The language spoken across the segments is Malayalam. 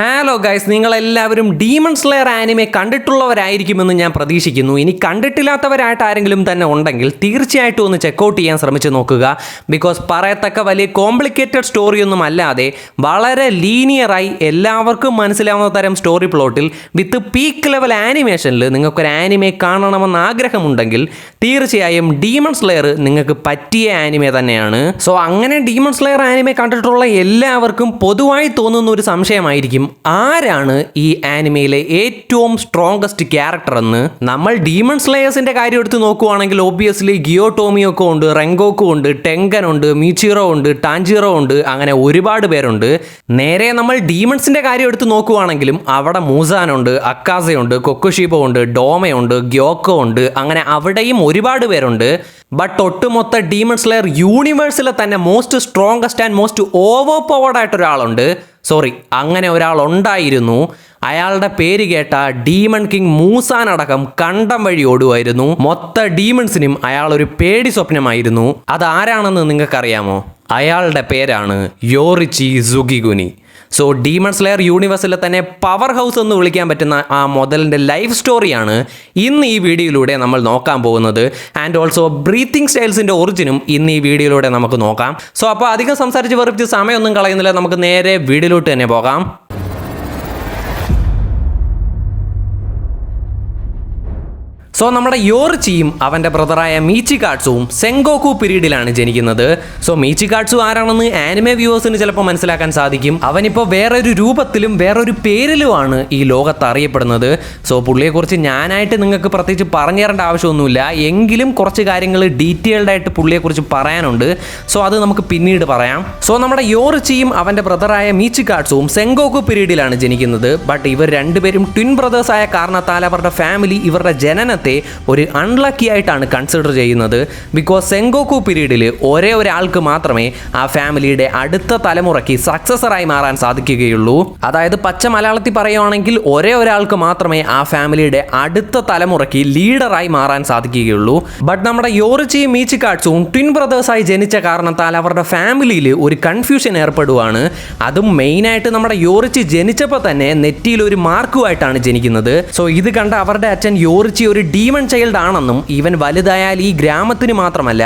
ഹലോ ഗൈസ് നിങ്ങളെല്ലാവരും ഡീമൺ സ്ലെയർ ആനിമെ കണ്ടിട്ടുള്ളവരായിരിക്കുമെന്ന് ഞാൻ പ്രതീക്ഷിക്കുന്നു. ഇനി കണ്ടിട്ടില്ലാത്തവരായിട്ട് ആരെങ്കിലും തന്നെ ഉണ്ടെങ്കിൽ തീർച്ചയായിട്ടും ഒന്ന് ചെക്കൗട്ട് ചെയ്യാൻ ശ്രമിച്ചു നോക്കുക. ബിക്കോസ് പറയത്തക്ക വലിയ കോംപ്ലിക്കേറ്റഡ് സ്റ്റോറിയൊന്നും അല്ലാതെ വളരെ ലീനിയറായി എല്ലാവർക്കും മനസ്സിലാവുന്ന തരം സ്റ്റോറി പ്ലോട്ടിൽ വിത്ത് പീക്ക് ലെവൽ ആനിമേഷനിൽ നിങ്ങൾക്കൊരു ആനിമെ കാണണമെന്ന് ആഗ്രഹമുണ്ടെങ്കിൽ തീർച്ചയായും ഡീമൺ സ്ലെയർ നിങ്ങൾക്ക് പറ്റിയ ആനിമെ തന്നെയാണ്. സോ അങ്ങനെ ഡീമൺ സ്ലെയർ ആനിമെ കണ്ടിട്ടുള്ള എല്ലാവർക്കും പൊതുവായി തോന്നുന്ന ഒരു സംശയമായിരിക്കും. ആരാണ് ഈ ആനിമയിലെ ഏറ്റവും സ്ട്രോങ്കസ്റ്റ് ക്യാരക്ടർ എന്ന് നമ്മൾ ഡീമൺ സ്ലേയേഴ്സിന്റെ കാര്യം എടുത്ത് നോക്കുവാണെങ്കിൽ ഓബിയസ്ലി ഗിയോ ടോമിയൊക്കെ ഉണ്ട് റെങ്കോക്കും ഉണ്ട് ടെങ്കൻ ഉണ്ട് മീച്ചിറോ ഉണ്ട് ടാഞ്ചിറോ ഉണ്ട് അങ്ങനെ ഒരുപാട് പേരുണ്ട്. നേരെ നമ്മൾ ഡീമൺസിന്റെ കാര്യം എടുത്ത് നോക്കുവാണെങ്കിലും അവിടെ മൂസാനുണ്ട് അക്കാസയുണ്ട് കൊക്കുഷീബോ ഉണ്ട് ഡോമയുണ്ട് ഗ്യോക്കോ ഉണ്ട് അങ്ങനെ അവിടെയും ഒരുപാട് പേരുണ്ട്. ബട്ട് ഒട്ടുമൊത്ത ഡീമൺ സ്ലെയർ യൂണിവേഴ്സിലെ തന്നെ most strongest and most overpowered ആയിട്ട് ഒരാളുണ്ട് സോറി അങ്ങനെ ഒരാൾ ഉണ്ടായിരുന്നു അയാളുടെ പേര് കേട്ട ഡീമൺ കിങ് മൂസാൻ അടക്കം കണ്ടം വഴി ഓടുമായിരുന്നു. മൊത്ത ഡീമൺസിനും അയാൾ ഒരു പേടി സ്വപ്നമായിരുന്നു. അതാരാണെന്ന് നിങ്ങൾക്കറിയാമോ? അയാളുടെ പേരാണ് Yoriichi Tsugikuni. So demon slayer യൂണിവേഴ്സിലെ തന്നെ പവർ ഹൗസ് എന്ന് വിളിക്കാൻ പറ്റുന്ന ആ മുതലിന്റെ ലൈഫ് സ്റ്റോറിയാണ് ഇന്ന് ഈ വീഡിയോയിലൂടെ നമ്മൾ നോക്കാൻ പോകുന്നത്. ആൻഡ് ഓൾസോ ബ്രീത്തിങ് സ്റ്റൈൽസിന്റെ ഒറിജിനും ഇന്ന് ഈ വീഡിയോയിലൂടെ നമുക്ക് നോക്കാം. സോ അപ്പോൾ അധികം സംസാരിച്ച് വെറുപ്പിച്ച് സമയമൊന്നും കളയുന്നില്ല. നമുക്ക് നേരെ വീഡിയോയിലോട്ട് തന്നെ പോകാം. സോ നമ്മുടെ യോർച്ചിയും അവന്റെ ബ്രദറായ മീച്ചി കാട്സുവും സെങ്കോക്കു പീരീഡിലാണ് ജനിക്കുന്നത്. സോ മീച്ചി കാട്സു ആരാണെന്ന് ആനിമെ വ്യൂവേഴ്സിന് ചിലപ്പോൾ മനസ്സിലാക്കാൻ സാധിക്കും. അവനിപ്പോൾ വേറൊരു രൂപത്തിലും വേറൊരു പേരിലുമാണ് ഈ ലോകത്ത് അറിയപ്പെടുന്നത്. സോ പുള്ളിയെക്കുറിച്ച് ഞാനായിട്ട് നിങ്ങൾക്ക് പ്രത്യേകിച്ച് പറഞ്ഞു തരേണ്ട ആവശ്യമൊന്നുമില്ല. എങ്കിലും കുറച്ച് കാര്യങ്ങൾ ഡീറ്റെയിൽഡ് ആയിട്ട് പുള്ളിയെക്കുറിച്ച് പറയാനുണ്ട്. സോ അത് നമുക്ക് പിന്നീട് പറയാം. സോ നമ്മുടെ യോർച്ചിയും അവന്റെ ബ്രദറായ മീച്ചി കാട്സുവും സെങ്കോക്കു പീരീഡിലാണ് ജനിക്കുന്നത്. ബട്ട് ഇവർ രണ്ടുപേരും ട്വിൻ ബ്രദേഴ്സായ കാരണത്താൽ അവരുടെ ഫാമിലി ഇവരുടെ ജനനത്തെ ഒരു അൺലക്കി ആയിട്ടാണ് കൺസിഡർ ചെയ്യുന്നത്. ബിക്കോസ് സെങ്കോക്കു പീരീഡിൽ ഒരേ ഒരാൾക്ക് മാത്രമേ ആ ഫാമിലിയുടെ അടുത്ത തലമുറയ്ക്ക് സക്സസറായി മാറാൻ സാധിക്കുകയുള്ളൂ. അതായത് പച്ച മലയാളത്തിൽ പറയുകയാണെങ്കിൽ ഒരേ ഒരാൾക്ക് മാത്രമേ ആ ഫാമിലിയുടെ അടുത്ത തലമുറയ്ക്ക് ലീഡറായി മാറാൻ സാധിക്കുകയുള്ളൂ. ബട്ട് നമ്മുടെ യോറിച്ചിയും മീച്ചിക്കാട്സും ട്വിൻ ബ്രദേഴ്സായി ജനിച്ച കാരണത്താൽ അവരുടെ ഫാമിലിയിൽ ഒരു കൺഫ്യൂഷൻ ഏർപ്പെടുവാണ്. അതും മെയിനായിട്ട് നമ്മുടെ യോറിച്ചി ജനിച്ചപ്പോൾ തന്നെ നെറ്റിയിൽ ഒരു മാർക്കുമായിട്ടാണ് ജനിക്കുന്നത്. സോ ഇത് കണ്ട അവരുടെ അച്ഛൻ യോറിച്ചി ഒരു ഡീമൺ ചൈൽഡ് ആണെന്നും ഇവൻ വലുതായാൽ ഈ ഗ്രാമത്തിന് മാത്രമല്ല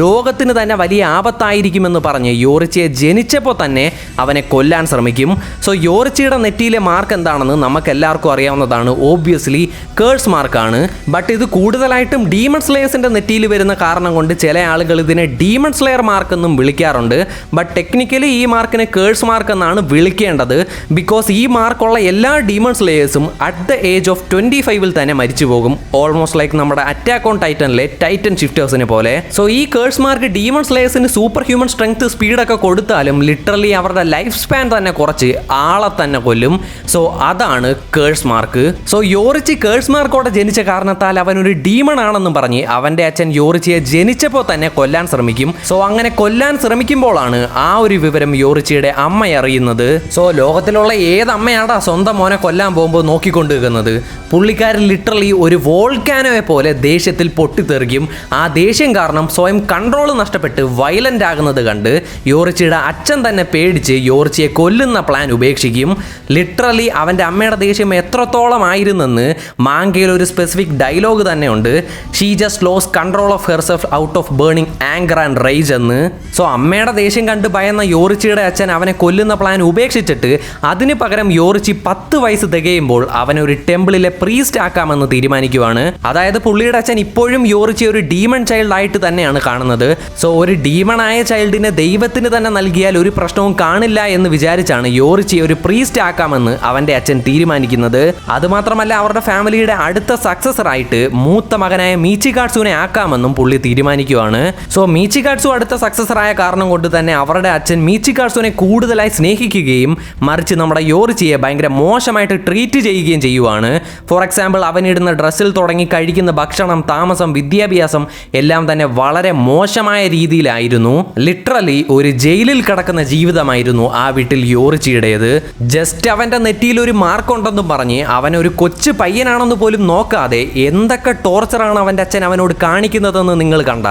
ലോകത്തിന് തന്നെ വലിയ ആപത്തായിരിക്കുമെന്ന് പറഞ്ഞ് യോറിച്ചിയെ ജനിച്ചപ്പോൾ തന്നെ അവനെ കൊല്ലാൻ ശ്രമിക്കും. സോ യോറിച്ചിയുടെ നെറ്റിയിലെ മാർക്ക് എന്താണെന്ന് നമുക്ക് എല്ലാവർക്കും അറിയാവുന്നതാണ് ഓബ്വിയസ്ലി കേഴ്സ് മാർക്കാണ് ബട്ട് ഇത് കൂടുതലായിട്ടും ഡീമൺ സ്ലെയേഴ്സിന്റെ നെറ്റിയിൽ വരുന്ന കാരണം കൊണ്ട് ചില ആളുകൾ ഇതിനെ ഡീമൺ സ്ലെയർ മാർക്ക് എന്നും വിളിക്കാറുണ്ട്. ബട്ട് ടെക്നിക്കലി ഈ മാർക്കിനെ കേഴ്സ് മാർക്ക് എന്നാണ് വിളിക്കേണ്ടത്. ബിക്കോസ് ഈ മാർക്കുള്ള എല്ലാ demon സ്ലേയേഴ്സും at the age of twenty ഫൈവിൽ തന്നെ മരിച്ചു പോകും ഓൾമോസ്റ്റ് ലൈക്ക് നമ്മുടെ അറ്റാക്ക് ഓൺ ടൈറ്റനിലെ ടൈറ്റൻ ഷിഫ്റ്റേഴ്സിനെ പോലെ. സോ ഈ കേഴ്സ് മാർക്ക് ഡീമൺ സ്ലേയേഴ്സിന് സൂപ്പർ ഹ്യൂമൻ സ്ട്രെങ്ത് സ്പീഡൊക്കെ കൊടുത്താലും ലിറ്ററലി അവരുടെ ലൈഫ് സ്പാൻ തന്നെ കുറച്ച് ആളെ തന്നെ കൊല്ലും. സോ അതാണ് curse mark so Yoriichi curse മാർക്കോടെ ജനിച്ച കാരണത്താൽ അവൻ ഒരു ഡീമൺ ആണെന്നും പറഞ്ഞ് അവന്റെ അച്ഛൻ യോറിച്ചിയെ ജനിച്ചപ്പോൾ തന്നെ കൊല്ലാൻ ശ്രമിക്കും. സോ അങ്ങനെ കൊല്ലാൻ ശ്രമിക്കുമ്പോഴാണ് ആ ഒരു വിവരം യോറിച്ചിയുടെ അമ്മ അറിയുന്നത്. സോ ലോകത്തിലുള്ള ഏത് അമ്മയാടാ സ്വന്തം മോനെ കൊല്ലാൻ പോകുമ്പോൾ നോക്കിക്കൊണ്ടിരിക്കുന്നത്? പുള്ളിക്കാരൻ ലിറ്ററലി ഒരു വോൾക്കാനോയെ പോലെ ദേഷ്യത്തിൽ പൊട്ടിത്തെറിക്കും ആ ദേഷ്യം കാരണം സ്വയം കൺട്രോൾ നഷ്ടപ്പെട്ട് വയലന്റ് ആകുന്നത് കണ്ട് യോറിച്ചിയുടെ അച്ഛൻ തന്നെ പേടിച്ച് യോറിച്ചിയെ കൊല്ലുന്ന പ്ലാൻ ഉപേക്ഷിക്കും. ലിറ്ററലി അവന്റെ അമ്മയുടെ ദേഷ്യം എത്രത്തോളം ആയിരുന്നെന്ന് മാങ്കയിൽ ഒരു സ്പെസിഫിക് ഡയലോഗ് തന്നെയുണ്ട്. She just lose control of herself out of burning anger and rage എന്ന്. സോ അമ്മയുടെ ദേഷ്യം കണ്ട് ഭയന്ന യോറിച്ചിയുടെ അച്ഛൻ അവനെ കൊല്ലുന്ന പ്ലാൻ ഉപേക്ഷിച്ചിട്ട് അതിന് പകരം യോറിച്ചി പത്ത് വയസ്സ് തികയുമ്പോൾ അവനെ ഒരു ടെമ്പിളിലെ പ്രീസ്റ്റ് ആക്കാമെന്ന് തീരുമാനിക്കുവാണ്. അതായത് പുള്ളിയുടെ അച്ഛൻ ഇപ്പോഴും യോറിച്ചി ഒരു ഡീമൺ ചൈൽഡ് ആയിട്ട് തന്നെയാണ് കാണുന്നത്. സോ ഒരു ഡീമൺ ആയ ചൈൽഡിനെ ദൈവത്തിന് തന്നെ നൽകിയാൽ ഒരു പ്രശ്നവും കാണില്ല എന്ന് വിചാരിച്ചാണ് യോറിച്ചി ഒരു പ്രീസ്റ്റ് ആക്കാമെന്ന് അവന്റെ അച്ഛൻ തീരുമാനിക്കുന്നത്. അതുമാത്രമല്ല അവരുടെ ഫാമിലിയുടെ അടുത്ത സക്സസർ ആയിട്ട് മൂത്ത മകനായ മീച്ചി കാട്സുവിനെ ആക്കാമെന്നും പുള്ളി തീരുമാനിക്കുവാണ്. സോ മീച്ചി കാട്സു അടുത്ത സക്സസർ ആയ കാരണം കൊണ്ട് തന്നെ അവരുടെ അച്ഛൻ മീച്ചി കാട്സുവിനെ കൂടുതലായി സ്നേഹിക്കുകയും മറിച്ച് നമ്മുടെ യോറിച്ചിയെ ഭയങ്കര മോശമായിട്ട് ട്രീറ്റ് ചെയ്യുകയും ചെയ്യുവാണ്. ഫോർ എക്സാമ്പിൾ അവനിടുന്ന ഡ്രസ്സിൽ തുടങ്ങി തുടങ്ങി കഴിക്കുന്ന ഭക്ഷണം താമസം വിദ്യാഭ്യാസം എല്ലാം തന്നെ വളരെ മോശമായ രീതിയിലായിരുന്നു. ലിറ്ററലി ഒരു ജയിലിൽ കിടക്കുന്ന ജീവിതമായിരുന്നു ആ വീട്ടിൽ യോറിച്ചിയുടേത്. ജസ്റ്റ് അവന്റെ നെറ്റിയിൽ ഒരു മാർക്ക് ഉണ്ടെന്നും പറഞ്ഞ് അവൻ ഒരു കൊച്ചു പയ്യനാണെന്ന് പോലും നോക്കാതെ എന്തൊക്കെ ടോർച്ചറാണ് അവന്റെ അച്ഛൻ അവനോട് കാണിക്കുന്നതെന്ന് നിങ്ങൾ കണ്ട.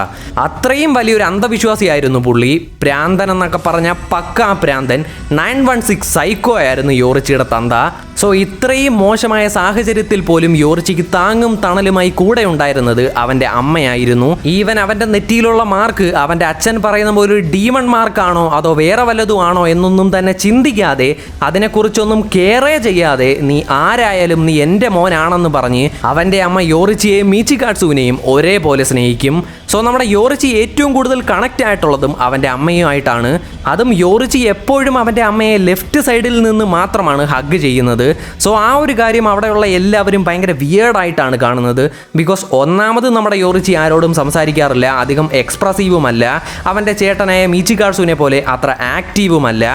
അത്രയും വലിയൊരു അന്ധവിശ്വാസിയായിരുന്നു പുള്ളി. പ്രാന്തൻ എന്നൊക്കെ പറഞ്ഞ പക്കാ പ്രാന്തൻ. നയൻ വൺ സിക്സ് സൈക്കോ ആയിരുന്നു യോറിച്ചിയുടെ തന്ത. സോ ഇത്രയും മോശമായ സാഹചര്യത്തിൽ പോലും യോർച്ചിക്ക് താങ്ങും തണലുമായി കൂടെ ഉണ്ടായിരുന്നത് അവന്റെ അമ്മയായിരുന്നു. ഈവൻ അവന്റെ നെറ്റിയിലുള്ള മാർക്ക് അവന്റെ അച്ഛൻ പറയുന്ന പോലെ ഒരു ഡീമൺ മാർക്കാണോ അതോ വേറെ വല്ലതും ആണോ എന്നൊന്നും തന്നെ ചിന്തിക്കാതെ അതിനെക്കുറിച്ചൊന്നും കെയറേ ചെയ്യാതെ നീ ആരായാലും നീ എന്റെ മോനാണെന്ന് പറഞ്ഞ് അവന്റെ അമ്മ യോറിച്ചിയെയും മീച്ചിക്കാട്സുവിനെയും ഒരേപോലെ സ്നേഹിക്കും. സോ നമ്മുടെ യോറിച്ചി ഏറ്റവും കൂടുതൽ കണക്റ്റ് ആയിട്ടുള്ളതും അവന്റെ അമ്മയുമായിട്ടാണ്. അതും യോറിച്ചി എപ്പോഴും അവന്റെ അമ്മയെ ലെഫ്റ്റ് സൈഡിൽ നിന്ന് മാത്രമാണ് ഹഗ് ചെയ്യുന്നത്. സോ ആ ഒരു കാര്യം അവിടെയുള്ള എല്ലാവരും ഭയങ്കര വിയേർഡായിട്ടാണ് കാണുന്നത്. ബിക്കോസ് ഒന്നാമത് നമ്മുടെ യോറിച്ചി ആരോടും സംസാരിക്കാറില്ല അധികം എക്സ്പ്രസീവുമല്ല അവന്റെ ചേട്ടനായ മീച്ചിക്കാർസുവിനെ പോലെ അത്ര ആക്റ്റീവുമല്ല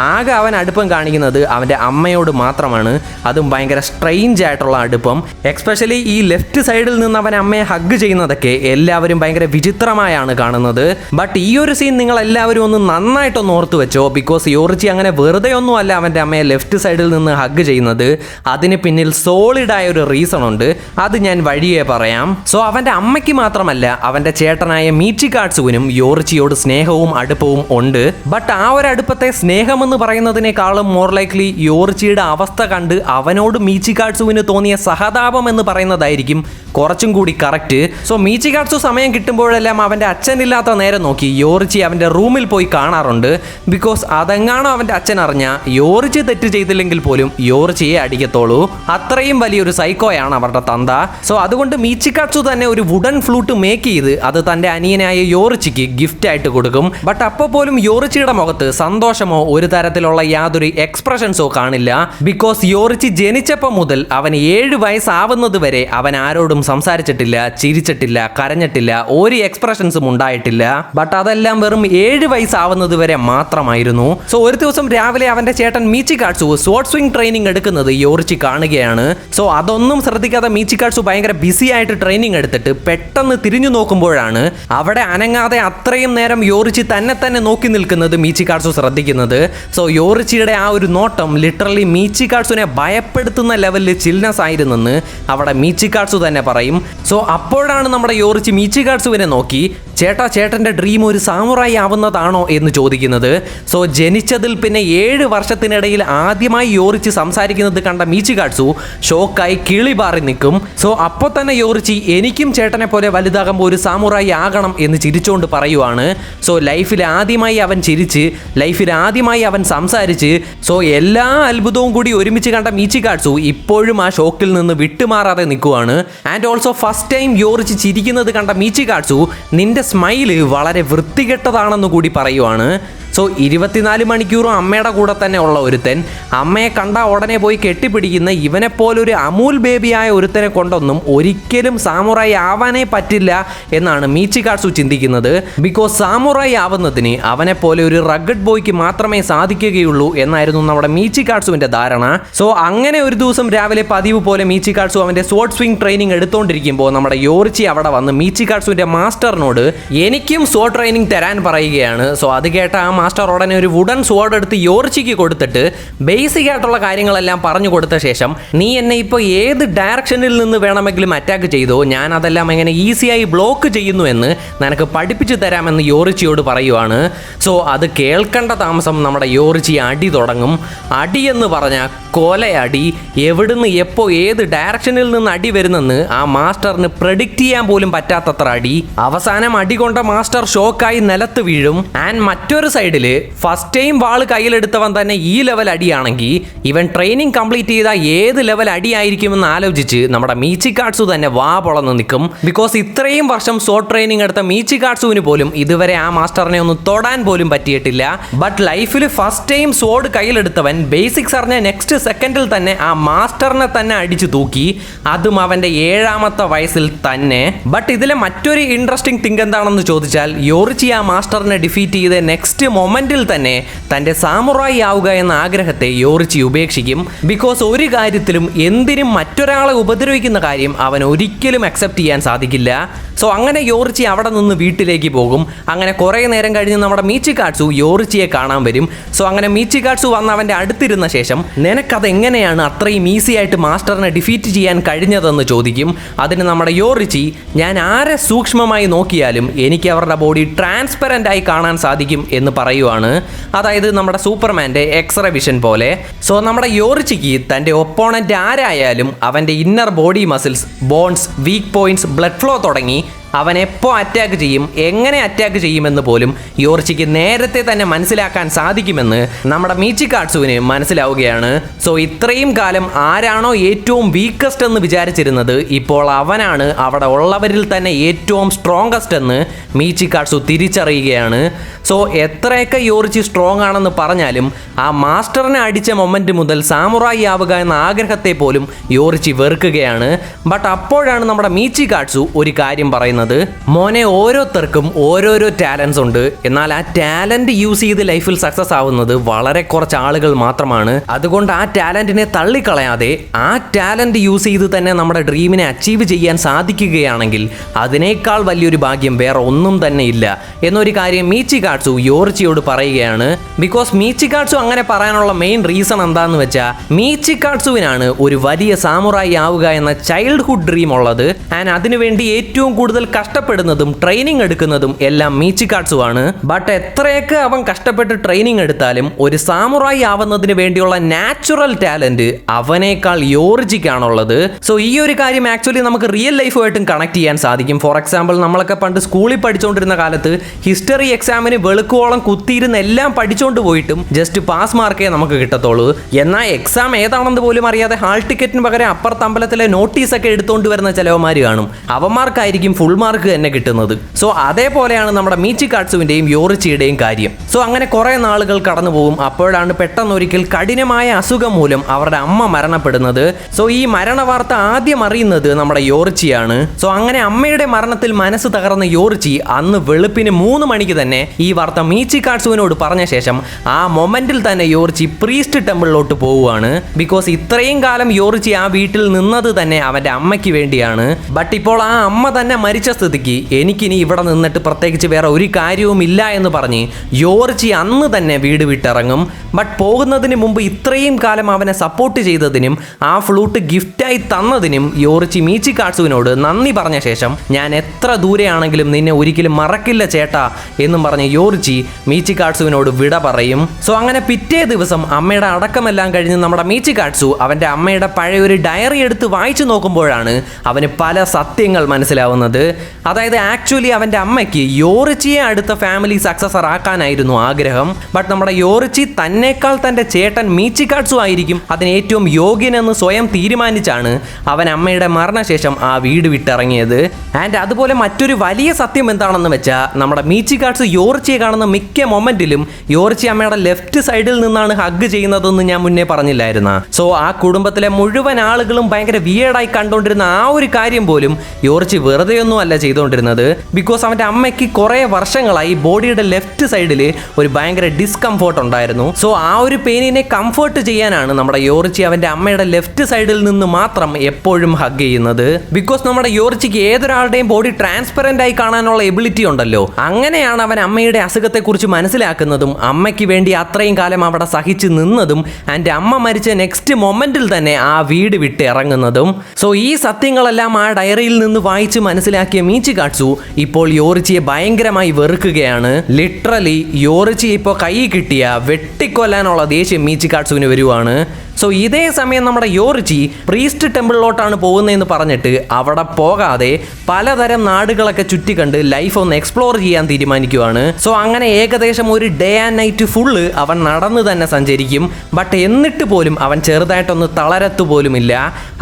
ആകെ അവൻ അടുപ്പം കാണിക്കുന്നത് അവന്റെ അമ്മയോട് മാത്രമാണ്. അതും ഭയങ്കര സ്ട്രെയിഞ്ച് ആയിട്ടുള്ള അടുപ്പം. എക്സ്പെഷ്യലി ഈ ലെഫ്റ്റ് സൈഡിൽ നിന്ന് അവൻ അമ്മയെ ഹഗ് ചെയ്യുന്നതൊക്കെ എല്ലാവരും ഭയങ്കര വിചിത്രമായാണ് കാണുന്നത്. ബട്ട് ഈ ഒരു സീൻ നിങ്ങൾ എല്ലാവരും ഒന്ന് നന്നായിട്ടൊന്ന് ഓർത്ത് വെച്ചോ ബിക്കോസ് യോർജി അങ്ങനെ വെറുതെ ഒന്നും അല്ല അവന്റെ അമ്മയെ ലെഫ്റ്റ് സൈഡിൽ നിന്ന് ഹഗ് ചെയ്യുന്നത്. അതിന് പിന്നിൽ സോളിഡ് ആയ ഒരു റീസൺ ഉണ്ട്. അത് ഞാൻ വഴിയേ പറയാം. സോ അവന്റെ അമ്മയ്ക്ക് മാത്രമല്ല അവന്റെ ചേട്ടനായ മീച്ചി കാട്സുവിനും യോർജിയോട് സ്നേഹവും അടുപ്പവും ഉണ്ട്. ബട്ട് ആ ഒരു അടുപ്പത്തെ സ്നേഹമെന്ന് പറയുന്നതിനേക്കാളും മോർ ലൈക്ലി യോർജിയുടെ അവസ്ഥ കണ്ട് അവനോട് മീച്ചി കാട്സുവിന് തോന്നിയ സഹതാപം എന്ന് പറയുന്നതായിരിക്കും കുറച്ചും കൂടി കറക്റ്റ് സോ മീച്ചി കാട്സു സമയം കിട്ടുമ്പോഴെല്ലാം അവന്റെ അച്ഛനില്ലാത്ത നേരം നോക്കി യോറിച്ചി അവന്റെ റൂമിൽ പോയി കാണാറുണ്ട്. ബിക്കോസ് അതെങ്ങാണോ അവന്റെ അച്ഛൻ അറിഞ്ഞ യോറിച്ചി തെറ്റ് ചെയ്തില്ലെങ്കിൽ പോലും യോറിച്ചിയെ അടിക്കത്തോളൂ. അത്രയും വലിയൊരു സൈക്കോയാണ് അവരുടെ തന്ത. സോ അതുകൊണ്ട് മീച്ചിക്കാച്ചു തന്നെ ഒരു വുഡൻ ഫ്ലൂട്ട് മേക്ക് ചെയ്ത് അത് തന്റെ അനിയനായ യോറിച്ചിക്ക് ഗിഫ്റ്റ് ആയിട്ട് കൊടുക്കും. ബട്ട് അപ്പോൾ പോലും യോറിച്ചിയുടെ മുഖത്ത് സന്തോഷമോ ഒരു തരത്തിലുള്ള യാതൊരു എക്സ്പ്രഷൻസോ കാണില്ല. ബിക്കോസ് യോറിച്ചി ജനിച്ചപ്പോൾ മുതൽ അവൻ ഏഴ് വയസ്സാവുന്നത് വരെ അവൻ ആരോടും സംസാരിച്ചിട്ടില്ല ചിരിച്ചിട്ടില്ല കരഞ്ഞിട്ടില്ല ഒരു എക്സ്പ്രഷൻസും ഉണ്ടായിട്ടില്ല. ബട്ട് അതെല്ലാം വെറും ഏഴ് വയസ്സാവുന്നത് വരെ മാത്രമായിരുന്നു. സോ ഒരു ദിവസം രാവിലെ അവന്റെ ചേട്ടൻ മീച്ചിക്കാട്സു സ്പോർട്സ് സ്വിംഗ് ട്രെയിനിങ് എടുക്കുന്നത് യോറിച്ചി കാണുകയാണ്. സോ അതൊന്നും ശ്രദ്ധിക്കാതെ മീച്ചിക്കാട്സു ഭയങ്കര ബിസി ആയിട്ട് ട്രെയിനിങ് എടുത്തിട്ട് പെട്ടെന്ന് തിരിഞ്ഞു നോക്കുമ്പോഴാണ് അവിടെ അനങ്ങാതെ അത്രയും നേരം യോറിച്ചി തന്നെ തന്നെ നോക്കി നിൽക്കുന്നത് മീച്ചിക്കാട്സു ശ്രദ്ധിക്കുന്നത്. സോ യോറിച്ചിയുടെ ആ ഒരു നോട്ടം ലിറ്ററലി മീച്ചിക്കാട്സുനെ ഭയപ്പെടുത്തുന്ന ലെവലിൽ ചിൽനസ് ആയിരുന്നെന്ന് അവിടെ മീച്ചിക്കാട്സു തന്നെ പറയും. സോ അപ്പോഴാണ് നമ്മുടെ യോറിച്ചി മീച്ചിക്കാട്സുവിനെ നോക്കി. ചേട്ടാ ചേട്ടന്റെ ഡ്രീം ഒരു സാമുറായി ആവുന്നതാണോ എന്ന് ചോദിക്കുന്നത്. സോ ജനിച്ചതിൽ പിന്നെ ഏഴ് വർഷത്തിനിടയിൽ ആദ്യമായി യോറിച്ച് സംസാരിക്കുന്നത് കണ്ട മീച്ചിക്കാട്സു ഷോക്കായി കിളി പാറി നിൽക്കും. സോ അപ്പോൾ തന്നെ യോറിച്ചി എനിക്കും ചേട്ടനെ പോലെ വലുതാകുമ്പോൾ ഒരു സാമുറായി ആകണം എന്ന് ചിരിച്ചുകൊണ്ട് പറയുവാണ്. സോ ലൈഫിൽ ആദ്യമായി അവൻ ചിരിച്ച് ലൈഫിൽ ആദ്യമായി അവൻ സംസാരിച്ച് സോ എല്ലാ അത്ഭുതവും കൂടി ഒരുമിച്ച് കണ്ട മീച്ചിക്കാട്സു ഇപ്പോഴും ആ ഷോക്കിൽ നിന്ന് വിട്ടുമാറാതെ നിൽക്കുവാണ്. And also first time Yoriichi ചിരിക്കുന്നത് കണ്ട മീച്ചിക്കാട്സു നിന്റെ സ്മൈൽ വളരെ വൃത്തികെട്ടതാണെന്ന് കൂടി പറയുവാണ് സോ ഇരുപത്തിനാല് മണിക്കൂറും അമ്മയുടെ കൂടെ തന്നെ ഉള്ള ഒരുത്തൻ അമ്മയെ കണ്ട ഉടനെ പോയി കെട്ടിപ്പിടിക്കുന്ന ഇവനെപ്പോലൊരു അമൂൽ ബേബിയായ ഒരുത്തനെ കൊണ്ടൊന്നും ഒരിക്കലും സാമുറായി ആവാനേ പറ്റില്ല എന്നാണ് മീച്ചി മീച്ചിക്കാട്സു ചിന്തിക്കുന്നത്. ബിക്കോസ് സാമുറായി ആവുന്നതിന് അവനെപ്പോലെ ഒരു റഗഡ് ബോയ്ക്ക് മാത്രമേ സാധിക്കുകയുള്ളൂ എന്നായിരുന്നു നമ്മുടെ മീച്ചി മീച്ചിക്കാട്സുവിന്റെ ധാരണ. സോ അങ്ങനെ ഒരു ദിവസം രാവിലെ പതിവ് പോലെ മീച്ചി മീച്ചിക്കാട്സു അവന്റെ സോട്ട് സ്വിംഗ് ട്രെയിനിങ് എടുത്തുകൊണ്ടിരിക്കുമ്പോൾ നമ്മുടെ യോറിച്ചി അവിടെ വന്ന് മീച്ചി മീച്ചിക്കാട്സുവിന്റെ മാസ്റ്ററിനോട് എനിക്കും സോ ട്രെയിനിങ് തരാൻ പറയുകയാണ്. സോ അത് കേട്ട ആ മാസ്റ്റർ ഉടനെ ഒരു വുഡൻ സ്വാഡ് എടുത്ത് യോർച്ചിക്ക് കൊടുത്തിട്ട് ബേസിക് ആയിട്ടുള്ള കാര്യങ്ങളെല്ലാം പറഞ്ഞു കൊടുത്ത ശേഷം നീ എന്നെ ഇപ്പോൾ ഏത് ഡയറക്ഷനിൽ നിന്ന് വേണമെങ്കിലും അറ്റാക്ക് ചെയ്തോ ഞാൻ അതെല്ലാം എങ്ങനെ ഈസിയായി ബ്ലോക്ക് ചെയ്യുന്നു എന്ന് നിനക്ക് പഠിപ്പിച്ചു തരാമെന്ന് യോറിച്ചിയോട് പറയുവാണ്. സോ അത് കേൾക്കേണ്ട താമസം നമ്മുടെ യോറിച്ചി അടി തുടങ്ങും. അടി എന്ന് പറഞ്ഞാൽ കൊലയടി. എവിടുന്ന് എപ്പോൾ ഏത് ഡയറക്ഷനിൽ നിന്ന് അടി വരുന്നെന്ന് ആ മാസ്റ്ററിന് പ്രഡിക്റ്റ് ചെയ്യാൻ പോലും പറ്റാത്തത്ര അടി. അവസാനം അടി കൊണ്ട മാസ്റ്റർ ഷോക്കായി നിലത്ത് വീഴും. ആൻഡ് മറ്റൊരു സൈഡിൽ ഫസ്റ്റ് ടൈം വാൾ കയ്യിലെടുത്തവൻ തന്നെ ഈ ലെവൽ അടിയാണെങ്കിൽ ഇവൻ ട്രെയിനിങ് കംപ്ലീറ്റ് ചെയ്ത ഏത് ലെവൽ അടിയായിരിക്കുമെന്ന് ആലോചിച്ച് നമ്മുടെ മീച്ചി മീച്ചിക്കാട്സു തന്നെ വാ പൊളന്ന് നിൽക്കും ബിക്കോസ് ഇത്രയും വർഷം ഷോർട്ട് ട്രെയിനിങ് എടുത്ത മീച്ചിക്കാട്സുവിന് പോലും ഇതുവരെ ആ മാസ്റ്ററിനെ ഒന്ന് തൊടാൻ പോലും പറ്റിയിട്ടില്ല. ബട്ട് ലൈഫിൽ ഫസ്റ്റ് ടൈം സോഡ് കയ്യിലെടുത്തവൻ ബേസിക്സ് അറിഞ്ഞ നെക്സ്റ്റ് സെക്കൻഡിൽ തന്നെ ആ മാസ്റ്ററിനെ തന്നെ അടിച്ചു തൂക്കി. അതും അവന്റെ ഏഴാമത്തെ വയസ്സിൽ തന്നെ. ബട്ട് ഇതിലെ മറ്റൊരു ഇൻട്രസ്റ്റിംഗ് തിങ്ക് എന്താണെന്ന് ചോദിച്ചാൽ യോറിച്ചി ആ മാസ്റ്ററിനെ ഡിഫീറ്റ് ചെയ്ത നെക്സ്റ്റ് മൊമെന്റിൽ തന്നെ തന്റെ സാമുറായി ആവുക എന്ന ആഗ്രഹത്തെ യോറിച്ചി ഉപേക്ഷിക്കും. ബിക്കോസ് ഒരു കാര്യത്തിലും എന്തിനും മറ്റൊരാളെ ഉപദ്രവിക്കുന്ന കാര്യം അവൻ ഒരിക്കലും അക്സെപ്റ്റ് ചെയ്യാൻ സാധിക്കില്ല. സോ അങ്ങനെ യോറിച്ചി അവിടെ നിന്ന് വീട്ടിലേക്ക് പോകും. അങ്ങനെ കുറേ നേരം കഴിഞ്ഞ് നമ്മുടെ മീച്ചി കാട്സു യോറിച്ചിയെ കാണാൻ വരും. സോ അങ്ങനെ മീച്ചി കാട്സു വന്ന് അവന്റെ അടുത്തിരുന്ന ശേഷം നിനക്കത് എങ്ങനെയാണ് അത്രയും ഈസി ആയിട്ട് മാസ്റ്ററിനെ ഡിഫീറ്റ് ചെയ്യാൻ കഴിഞ്ഞതെന്ന് ചോദിക്കും. അതിന് നമ്മുടെ യോറിച്ചി ഞാൻ ആരെ സൂക്ഷ്മമായി നോക്കിയാലും എനിക്ക് അവരുടെ ബോഡി ട്രാൻസ്പെറന്റ് ആയി കാണാൻ സാധിക്കും എന്ന് പറയുവാണ്. അതായത് നമ്മുടെ സൂപ്പർമാന്റെ എക്സ്റേ വിഷൻ പോലെ. സോ നമ്മുടെ യോറിച്ചിക്ക് തന്റെ ഒപ്പോണന്റ് ആരായാലും അവന്റെ inner body muscles bones weak points blood flow തുടങ്ങി അവൻ എപ്പോൾ അറ്റാക്ക് ചെയ്യും എങ്ങനെ അറ്റാക്ക് ചെയ്യുമെന്ന് പോലും യോർച്ചിക്ക് നേരത്തെ തന്നെ മനസ്സിലാക്കാൻ സാധിക്കുമെന്ന് നമ്മുടെ മീച്ചി മീച്ചിക്കാട്സുവിന് മനസ്സിലാവുകയാണ്. സോ ഇത്രയും കാലം ആരാണോ ഏറ്റവും വീക്കസ്റ്റ് എന്ന് വിചാരിച്ചിരുന്നത് ഇപ്പോൾ അവനാണ് അവിടെ ഉള്ളവരിൽ തന്നെ ഏറ്റവും സ്ട്രോങ്കസ്റ്റ് എന്ന് മീച്ചി മീച്ചിക്കാട്സു തിരിച്ചറിയുകയാണ്. സോ എത്രയൊക്കെ യോർച്ചി സ്ട്രോങ് ആണെന്ന് പറഞ്ഞാലും ആ മാസ്റ്ററിനെ അടിച്ച മൊമെന്റ് മുതൽ സാമുറായി ആവുക എന്ന ആഗ്രഹത്തെ പോലും യോർച്ചി വെറുക്കുകയാണ്. ബട്ട് അപ്പോഴാണ് നമ്മുടെ മീച്ചി കാട്സു ഒരു കാര്യം പറയുന്നത്. മോനെ ഓരോരുത്തർക്കും ഓരോരോ ടാലൻസ് ഉണ്ട്. എന്നാൽ ആ ടാലന്റ് യൂസ് ചെയ്ത് ലൈഫിൽ സക്സസ് ആവുന്നത് വളരെ കുറച്ച് ആളുകൾ മാത്രമാണ്. അതുകൊണ്ട് ആ ടാലന്റിനെ തള്ളിക്കളയാതെ ആ ടാലന്റ് യൂസ് ചെയ്ത് തന്നെ നമ്മുടെ ഡ്രീമിനെ അച്ചീവ് ചെയ്യാൻ സാധിക്കുകയാണെങ്കിൽ അതിനേക്കാൾ വലിയൊരു ഭാഗ്യം വേറെ ഒന്നും തന്നെ ഇല്ല. എന്നൊരു കാര്യം മീച്ചി കാട്സു യോർച്ചിയോട് പറയുകയാണ്. ബിക്കോസ് മീച്ചി കാട്സു അങ്ങനെ പറയാനുള്ള മെയിൻ റീസൺ എന്താന്ന് വെച്ചാൽ മീച്ചി കാട്സുവിനാണ് ഒരു വലിയ സാമുറായി ആവുക എന്ന ചൈൽഡ്ഹുഡ് ഡ്രീം ഉള്ളത്. ആൻഡ് അതിനുവേണ്ടി ഏറ്റവും കൂടുതൽ കഷ്ടപ്പെടുന്നതും ട്രെയിനിങ് എടുക്കുന്നതും എല്ലാം മീച്ചി കാട്സു ആണ്. ബട്ട് എത്രയൊക്കെ അവൻ കഷ്ടപ്പെട്ട് ട്രെയിനിങ് എടുത്താലും ഒരു സാമുറായി ആവുന്നതിന് വേണ്ടിയുള്ള നാച്ചുറൽ ടാലന്റ് അവനേക്കാൾ യോർജിക്കാണുള്ളത്. സോ ഈ ഒരു കാര്യം ആക്ച്വലി നമുക്ക് റിയൽ ലൈഫുമായിട്ടും കണക്ട് ചെയ്യാൻ സാധിക്കും. ഫോർ എക്സാമ്പിൾ നമ്മളൊക്കെ പണ്ട് സ്കൂളിൽ പഠിച്ചുകൊണ്ടിരുന്ന കാലത്ത് ഹിസ്റ്ററി എക്സാമിന് വെളുക്കുവോളം കുത്തിയിരുന്ന് എല്ലാം പഠിച്ചുകൊണ്ട് പോയിട്ടും ജസ്റ്റ് പാസ് മാർക്കേ നമുക്ക് കിട്ടത്തുള്ളൂ. എന്നാൽ എക്സാം ഏതാണെന്ന് പോലും അറിയാതെ ഹാൾ ടിക്കറ്റിന് പകരം അപ്പുറത്ത് നോട്ടീസ് ഒക്കെ എടുത്തുകൊണ്ട് വരുന്ന ചിലവന്മാർ കാണും. അവന്മാർക്കായിരിക്കും ഫുൾ മാർക്ക് തന്നെ കിട്ടുന്നത്. സോ അതേപോലെയാണ് നമ്മുടെ മീച്ചി കാട്സുവിന്റെയും യോറിച്ചിയുടെയും കാര്യം. സോ അങ്ങനെ കുറേ നാളുകൾ കടന്നു പോകും അപ്പോഴാണ് പെട്ടെന്ന് ഒരിക്കൽ കഠിനമായ അസുഖം മൂലം അവരുടെ അമ്മ മരണപ്പെടുന്നത്. സോ ഈ മരണ വാർത്ത ആദ്യം അറിയുന്നത് നമ്മുടെ യോറിച്ചിയാണ്. സോ അങ്ങനെ അമ്മയുടെ മരണത്തിൽ മനസ്സ് തകർന്ന യോറിച്ചി അന്ന് വെളുപ്പിന് മൂന്ന് മണിക്ക് തന്നെ ഈ വാർത്ത മീച്ചി കാട്സുവിനോട് പറഞ്ഞ ശേഷം ആ മൊമെന്റിൽ തന്നെ യോറിച്ചി പ്രീസ്റ്റ് ടെമ്പിളിലോട്ട് പോവുകയാണ്. ബിക്കോസ് ഇത്രയും കാലം യോറിച്ചി ആ വീട്ടിൽ നിന്നത് തന്നെ അവന്റെ അമ്മയ്ക്ക് വേണ്ടിയാണ്. ബട്ട് ഇപ്പോൾ ആ അമ്മ തന്നെ മരിച്ച സ്ഥിതിക്ക് എനിക്കിനി ഇവിടെ നിന്നിട്ട് പ്രത്യേകിച്ച് വേറെ ഒരു കാര്യവും ഇല്ല എന്ന് പറഞ്ഞ് യോർജി അന്ന് തന്നെ വീട് വിട്ടിറങ്ങും. ബട്ട് പോകുന്നതിന് മുമ്പ് ഇത്രയും കാലം അവനെ സപ്പോർട്ട് ചെയ്തതിനും ആ ഫ്ലൂട്ട് ഗിഫ്റ്റായി തന്നതിനും യോർജി മീച്ചി കാട്സുവിനോട് നന്ദി പറഞ്ഞ ശേഷം ഞാൻ എത്ര ദൂരെയാണെങ്കിലും നിന്നെ ഒരിക്കലും മറക്കില്ല ചേട്ടാ എന്നും പറഞ്ഞ് യോർജി മീച്ചി കാട്സുവിനോട് വിട പറയും. സോ അങ്ങനെ പിറ്റേ ദിവസം അമ്മയുടെ അടക്കമെല്ലാം കഴിഞ്ഞ് നമ്മുടെ മീച്ചി കാട്സു അവന്റെ അമ്മയുടെ പഴയ ഒരു ഡയറി എടുത്ത് വായിച്ചു നോക്കുമ്പോഴാണ് അവന് പല സത്യങ്ങൾ മനസ്സിലാവുന്നത്. അതായത് ആക്ച്വലി അവന്റെ അമ്മയ്ക്ക് യോറിച്ചിയെ അടുത്ത ഫാമിലി സക്സസർ ആക്കാനായിരുന്നു ആഗ്രഹം. ബട്ട് നമ്മുടെ യോറിച്ചി തന്നെക്കാൾ തന്റെ ചേട്ടൻ മീച്ചി കാട്സു ആയിരിക്കും അതിന് ഏറ്റവും യോഗ്യനെന്ന് സ്വയം തീരുമാനിച്ചാണ് അവൻ അമ്മയുടെ മരണശേഷം ആ വീട് വിട്ടിറങ്ങിയത്. ആൻഡ് അതുപോലെ മറ്റൊരു വലിയ സത്യം എന്താണെന്ന് വെച്ചാൽ നമ്മുടെ മീച്ചി കാട്സ് യോറിച്ചിയെ കാണുന്ന മിക്ക മൊമെന്റിലും യോറിച്ചി അമ്മയുടെ ലെഫ്റ്റ് സൈഡിൽ നിന്നാണ് ഹഗ് ചെയ്യുന്നതെന്ന് ഞാൻ മുന്നേ പറഞ്ഞില്ലായിരുന്ന. സോ ആ കുടുംബത്തിലെ മുഴുവൻ ആളുകളും ഭയങ്കര വിയേഡായി കണ്ടുകൊണ്ടിരുന്ന ആ ഒരു കാര്യം പോലും യോറിച്ചി വെറുതെയൊന്നും അല്ല ചെയ്തുകൊണ്ടിരുന്നത്? ബിക്കോസ് അവന്റെ അമ്മയ്ക്ക് കുറേ വർഷങ്ങളായി ബോഡിയുടെ ലെഫ്റ്റ് സൈഡിൽ ഒരു ഭയങ്കര ഡിസ്കംഫോർട്ട് ഉണ്ടായിരുന്നു. സോ ആ ഒരു പെയിനിനെ കംഫർട്ട് ചെയ്യാനാണ് നമ്മുടെ യോറിച്ചി അവന്റെ അമ്മയുടെ ലെഫ്റ്റ് സൈഡിൽ നിന്ന് മാത്രം എപ്പോഴും ഹഗ് ചെയ്യുന്നത്. ബിക്കോസ് നമ്മുടെ യോറിച്ചിക്ക് ഏതൊരാളുടെയും ബോഡി ട്രാൻസ്പെറന്റ് ആയി കാണാനുള്ള എബിലിറ്റി ഉണ്ടല്ലോ. അങ്ങനെയാണ് അവൻ അമ്മയുടെ അസുഖത്തെക്കുറിച്ച് മനസ്സിലാക്കുന്നതും അമ്മയ്ക്ക് വേണ്ടി അത്രയും കാലം അവിടെ സഹിച്ച് നിന്നതും ആൻഡ് അമ്മ മരിച്ച നെക്സ്റ്റ് മൊമെന്റിൽ തന്നെ ആ വീട് വിട്ട് ഇറങ്ങുന്നതും. സോ ഈ സത്യങ്ങളെല്ലാം ആ ഡയറിയിൽ നിന്ന് വായിച്ച് മനസ്സിലാക്കിയ മീച്ചി കാട്സു ഇപ്പോൾ യോറിച്ചിയെ ഭയങ്കരമായി വെറുക്കുകയാണ്. ലിറ്ററലി യോറിച്ചി ഇപ്പോൾ കൈ കിട്ടിയ വെട്ടിക്കൊല്ലാനുള്ള ദേഷ്യം മീച്ചി കാട്സുവിന് വരുവാണ്. സോ ഇതേ സമയം നമ്മുടെ യോറിച്ചി പ്രീസ്റ്റ് ടെമ്പിളിലോട്ടാണ് പോകുന്നതെന്ന് പറഞ്ഞിട്ട് അവിടെ പോകാതെ പലതരം നാടുകളൊക്കെ ചുറ്റിക്കണ്ട് ലൈഫ് ഒന്ന് എക്സ്പ്ലോർ ചെയ്യാൻ തീരുമാനിക്കുവാണ്. സോ അങ്ങനെ ഏകദേശം ഒരു ഡേ ആൻഡ് നൈറ്റ് ഫുള്ള് അവൻ നടന്നു തന്നെ സഞ്ചരിക്കും. ബട്ട് എന്നിട്ട് പോലും അവൻ ചെറുതായിട്ടൊന്ന് തളരത്തു പോലുമില്ല.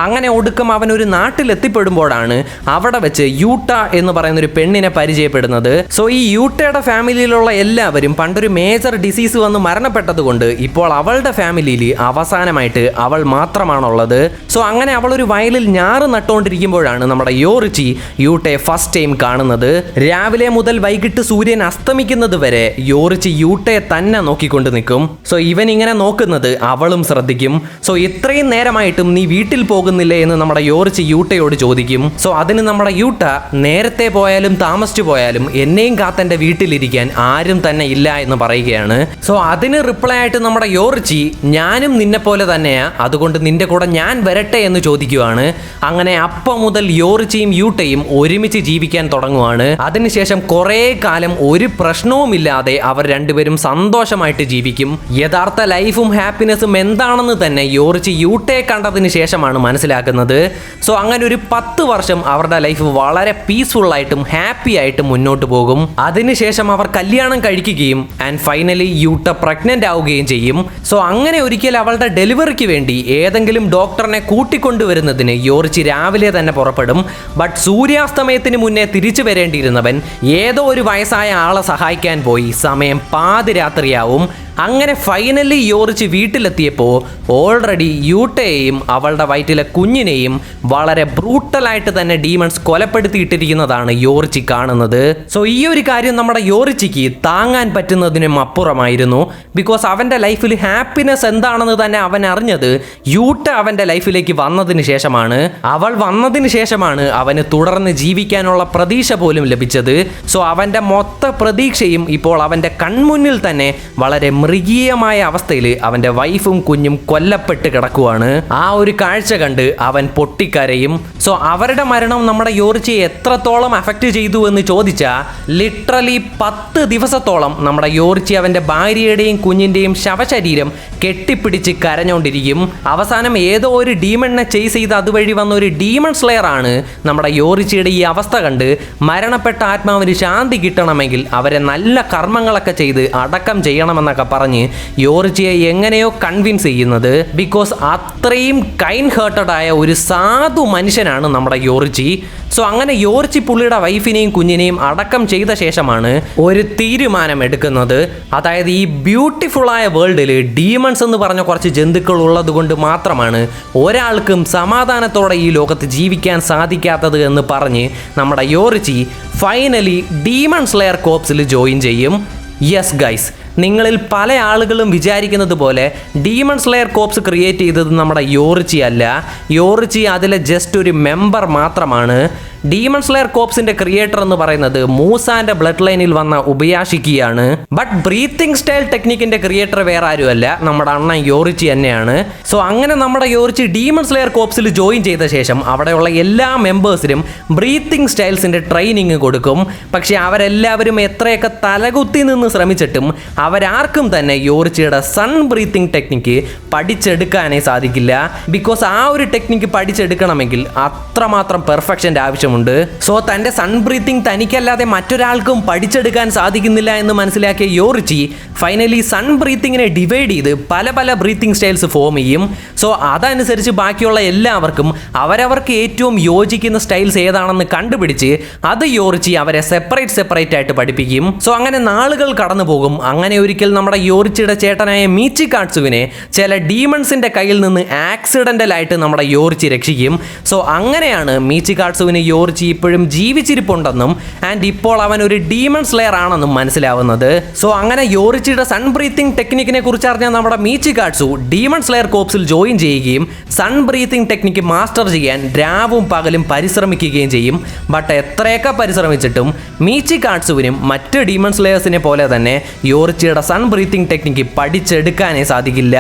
അങ്ങനെ ഒടുക്കം അവൻ ഒരു നാട്ടിലെത്തിപ്പെടുമ്പോഴാണ് അവിടെ വെച്ച് യൂട്ട എന്ന് പറയുന്ന ഒരു പെണ്ണിനെ പരിചയപ്പെടുന്നത്. സോ ഈ യൂട്ടയുടെ ഫാമിലിയിലുള്ള എല്ലാവരും പണ്ടൊരു മേജർ ഡിസീസ് വന്ന് മരണപ്പെട്ടതുകൊണ്ട് ഇപ്പോൾ അവളുടെ ഫാമിലിയിൽ അവസാനമായി സഹായമായിട്ട് അവൾ മാത്രമാണുള്ളത്. സോ അങ്ങനെ അവൾ ഒരു വയലിൽ ഞാറ് നട്ടുകൊണ്ടിരിക്കുമ്പോഴാണ് നമ്മുടെ യോറിച്ചി യൂട്ടെ ഫസ്റ്റ് ടൈം കാണുന്നത്. രാവിലെ മുതൽ വൈകിട്ട് സൂര്യൻ അസ്തമിക്കുന്നത് വരെ യോറിച്ചി യൂട്ടെ തന്നെ നോക്കിക്കൊണ്ട് നിൽക്കും. സോ ഇവൻ ഇങ്ങനെ നോക്കുന്നത് അവളും ശ്രദ്ധിക്കും. സോ ഇത്രയും നേരമായിട്ടും നീ വീട്ടിൽ പോകുന്നില്ലേ എന്ന് നമ്മുടെ യോറിച്ചി യൂട്ടയോട് ചോദിക്കും. സോ അതിന് നമ്മുടെ യൂട്ട നേരത്തെ പോയാലും താമസിച്ചു പോയാലും എന്നെയും കാത്തന്റെ വീട്ടിലിരിക്കാൻ ആരും തന്നെ ഇല്ല എന്ന് പറയുകയാണ്. സോ അതിന് റിപ്ലൈ ആയിട്ട് നമ്മുടെ യോറിച്ചി ഞാനും നിന്നെ പോലെ തന്നെയാ. അതുകൊണ്ട് നിന്റെ കൂടെ ഞാൻ വരട്ടെ എന്ന് ചോദിക്കുവാണ്. അങ്ങനെ അപ്പ മുതൽ യോറിച്ചയും യൂട്ടയും ഒരുമിച്ച് ജീവിക്കാൻ തുടങ്ങുവാണ്. അതിനുശേഷം കുറേ കാലം ഒരു പ്രശ്നവുമില്ലാതെ അവർ രണ്ടുപേരും സന്തോഷമായിട്ട് ജീവിക്കും. യഥാർത്ഥ ലൈഫും ഹാപ്പിനെസ്സും എന്താണെന്ന് തന്നെ യോറിച്ച് യൂട്ടയെ കണ്ടതിന് ശേഷമാണ് മനസ്സിലാക്കുന്നത്. സോ അങ്ങനെ ഒരു പത്ത് വർഷം അവരുടെ ലൈഫ് വളരെ പീസ്ഫുൾ ആയിട്ടും ഹാപ്പി ആയിട്ടും മുന്നോട്ട് പോകും. അതിനുശേഷം അവർ കല്യാണം കഴിക്കുകയും ആൻഡ് ഫൈനലി യൂട്ട പ്രഗ്നന്റ് ആവുകയും ചെയ്യും. സോ അങ്ങനെ ഒരിക്കൽ അവളുടെ ഡെലിവറിക്ക് വേണ്ടി ഏതെങ്കിലും ഡോക്ടറിനെ കൂട്ടിക്കൊണ്ടുവരുന്നതിന് യോറിച്ച് രാവിലെ തന്നെ പുറപ്പെടും. ബട്ട് സൂര്യാസ്തമയത്തിന് മുന്നേ തിരിച്ചു വരേണ്ടിയിരുന്നവൻ ഏതോ ഒരു വയസ്സായ ആളെ സഹായിക്കാൻ പോയി. സമയം പാതിരാത്രിയാവും. അങ്ങനെ ഫൈനലി യോറിച്ച് വീട്ടിലെത്തിയപ്പോൾ ഓൾറെഡി യൂട്ടയെയും അവളുടെ വയറ്റിലെ കുഞ്ഞിനെയും വളരെ ബ്രൂട്ടലായിട്ട് തന്നെ ഡീമൺസ് കൊലപ്പെടുത്തിയിട്ടിരിക്കുന്നതാണ് യോറിച്ചി കാണുന്നത്. സോ ഈ ഒരു കാര്യം നമ്മുടെ യോറിച്ചിക്ക് താങ്ങാൻ പറ്റുന്നതിനും അപ്പുറമായിരുന്നു. ബിക്കോസ് അവന്റെ ലൈഫിൽ ഹാപ്പിനെസ് എന്താണെന്ന് തന്നെ അവൻ അറിഞ്ഞത് യൂട്ട അവന്റെ ലൈഫിലേക്ക് വന്നതിന് ശേഷമാണ്. അവൾ വന്നതിന് ശേഷമാണ് അവന് തുടർന്ന് ജീവിക്കാനുള്ള പ്രതീക്ഷ പോലും ലഭിച്ചത്. സോ അവന്റെ മൊത്ത പ്രതീക്ഷയും ഇപ്പോൾ അവന്റെ കൺമുന്നിൽ തന്നെ വളരെ മൃഗീയമായ അവസ്ഥയിൽ അവന്റെ വൈഫും കുഞ്ഞും കൊല്ലപ്പെട്ട് കിടക്കുവാണ്. ആ ഒരു കാഴ്ച കണ്ട് അവൻ പൊട്ടിക്കരയും. സോ അവരുടെ മരണം നമ്മുടെ യോറിച്ചയെ എത്രത്തോളം അഫക്റ്റ് ചെയ്തു എന്ന് ചോദിച്ചാൽ ലിറ്ററലി പത്ത് ദിവസത്തോളം നമ്മുടെ യോറിച്ചി അവന്റെ ഭാര്യയുടെയും കുഞ്ഞിന്റെയും ശവശരീരം കെട്ടിപ്പിടിച്ച് കരഞ്ഞുകൊണ്ടിരിക്കും അവസാനം ഏതോ ഒരു ഡീമണിനെ ചെയ്സ് ചെയ്ത് അതുവഴി വന്ന ഒരു ഡീമൺ സ്ലെയർ ആണ് നമ്മുടെ യോറിച്ചിയുടെ ഈ അവസ്ഥ കണ്ട് മരണപ്പെട്ട ആത്മാവിന് ശാന്തി കിട്ടണമെങ്കിൽ അവരെ നല്ല കർമ്മങ്ങളൊക്കെ ചെയ്ത് അടക്കം ചെയ്യണമെന്നൊക്കെ പറഞ്ഞ് യോറിച്ചിയെ എങ്ങനെയോ കൺവിൻസ് ചെയ്യുന്നത്. ബിക്കോസ് അത്രയും കൈൻ ഹേർട്ടഡ് ആയ ഒരു സാധു മനുഷ്യനാണ് നമ്മുടെ യോറിച്ചി. സോ അങ്ങനെ യോറിച്ചി പുള്ളിയുടെ വൈഫിനെയും കുഞ്ഞിനെയും അടക്കം ചെയ്ത ശേഷമാണ് ഒരു തീരുമാനം എടുക്കുന്നത് അതായത് ഈ ബ്യൂട്ടിഫുൾ ആയ വേൾഡിൽ ഡീമൺസ് എന്ന് പറഞ്ഞ കുറച്ച് ജന്തുക്കൾ ഉള്ളത് കൊണ്ട് മാത്രമാണ് ഒരാൾക്കും സമാധാനത്തോടെ ഈ ലോകത്ത് ജീവിക്കാൻ സാധിക്കാത്തത് എന്ന് പറഞ്ഞ് നമ്മുടെ യോറിച്ചി ഫൈനലി ഡീമൺ സ്ലെയർ കോപ്സിൽ ജോയിൻ ചെയ്യും. യെസ് ഗൈസ് നിങ്ങളിൽ പല ആളുകളും വിചാരിക്കുന്നത് പോലെ ഡീമൺ സ്ലെയർ കോപ്സ് ക്രിയേറ്റ് ചെയ്തത് നമ്മുടെ യോറിച്ചി അല്ല. യോറിച്ചി അതിലെ ജസ്റ്റ് ഒരു മെമ്പർ മാത്രമാണ്. ഡീമൺ സ്ലെയർ കോപ്സിന്റെ ക്രിയേറ്റർ എന്ന് പറയുന്നത് മൂസാന്റെ ബ്ലഡ് ലൈനിൽ വന്ന ഉപയാഷിക്കുകയാണ് ബട്ട് ബ്രീത്തിങ് സ്റ്റൈൽ ടെക്നിക്കിന്റെ ക്രിയേറ്റർ വേറെ ആരുമല്ല. നമ്മുടെ അണ്ണൻ യോറിച്ചി തന്നെയാണ്. സോ അങ്ങനെ നമ്മുടെ യോറിച്ചി ഡീമൺ സ്ലെയർ കോപ്സിൽ ജോയിൻ ചെയ്ത ശേഷം അവിടെയുള്ള എല്ലാ മെമ്പേഴ്സിനും ബ്രീത്തിങ് സ്റ്റൈൽസിന്റെ ട്രെയിനിങ് കൊടുക്കും. പക്ഷെ അവരെല്ലാവരും എത്രയൊക്കെ തലകുത്തി നിന്ന് ശ്രമിച്ചിട്ടും അവരാർക്കും തന്നെ യോറിച്ചിയുടെ സൺ ബ്രീത്തിങ് ടെക്നിക്ക് പഠിച്ചെടുക്കാനേ സാധിക്കില്ല. ബിക്കോസ് ആ ഒരു ടെക്നിക്ക് പഠിച്ചെടുക്കണമെങ്കിൽ അത്രമാത്രം പെർഫെക്ഷന്റെ ആവശ്യമുണ്ട് സോ തന്റെ സൺ ബ്രീത്തിങ് തനിക്കല്ലാതെ മറ്റൊരാൾക്കും പഠിച്ചെടുക്കാൻ സാധിക്കുന്നില്ല എന്ന് മനസ്സിലാക്കിയ യോറിച്ചി ഫൈനലി സൺ ബ്രീത്തിങ്ങിനെ ഡിവൈഡ് ചെയ്ത് പല പല ബ്രീത്തിങ് സ്റ്റൈൽസ് ഫോം ചെയ്യും. സോ അതനുസരിച്ച് ബാക്കിയുള്ള എല്ലാവർക്കും അവരവർക്ക് ഏറ്റവും യോജിക്കുന്ന സ്റ്റൈൽസ് ഏതാണെന്ന് കണ്ടുപിടിച്ച് അത് യോറിച്ചി അവരെ സെപ്പറേറ്റ് സെപ്പറേറ്റ് ആയിട്ട് പഠിപ്പിക്കും. സോ അങ്ങനെ നാളുകൾ കടന്നു പോകും. അങ്ങനെ ഒരിക്കൽ നമ്മുടെ യോറിച്ചിയുടെ ചേട്ടനായ മീച്ചി കാട്സുവിനെ ചില ഡീമൺസിന്റെ കയ്യിൽ നിന്ന് ആക്സിഡന്റൽ ആയിട്ട് നമ്മുടെ യോറിച്ചി രക്ഷിക്കും. സോ അങ്ങനെയാണ് മീച്ചി കാട്സുവിന് യോറിച്ചി ഇപ്പോഴും ജീവിച്ചിരിപ്പുണ്ടെന്നും ആൻഡ് ഇപ്പോൾ അവൻ ഒരു ഡീമൺ സ്ലെയർ ആണെന്നും മനസ്സിലാവുന്നത്. സോ അങ്ങനെ യോറിച്ചിയുടെ സൺ ബ്രീത്തിങ് ടെക്നിക്കിനെ കുറിച്ച് അറിഞ്ഞ നമ്മുടെ മീച്ചി കാട്സു ഡീമൺ സ്ലെയർ കോപ്സിൽ ജോയിൻ ചെയ്യുകയും സൺ ബ്രീത്തിങ് ടെക്നിക്ക് മാസ്റ്റർ ചെയ്യാൻ രാവും പകലും പരിശ്രമിക്കുകയും ചെയ്യും. ബട്ട് എത്രയൊക്കെ പരിശ്രമിച്ചിട്ടും മീച്ചി കാട്സുവിനും മറ്റ് ഡീമൺ സ്ലെയേഴ്സിനെ പോലെ തന്നെ യോറിച്ചിയുടെ സൺ ബ്രീത്തിങ് ടെക്നിക്ക് പഠിച്ചെടുക്കാനേ സാധിക്കില്ല.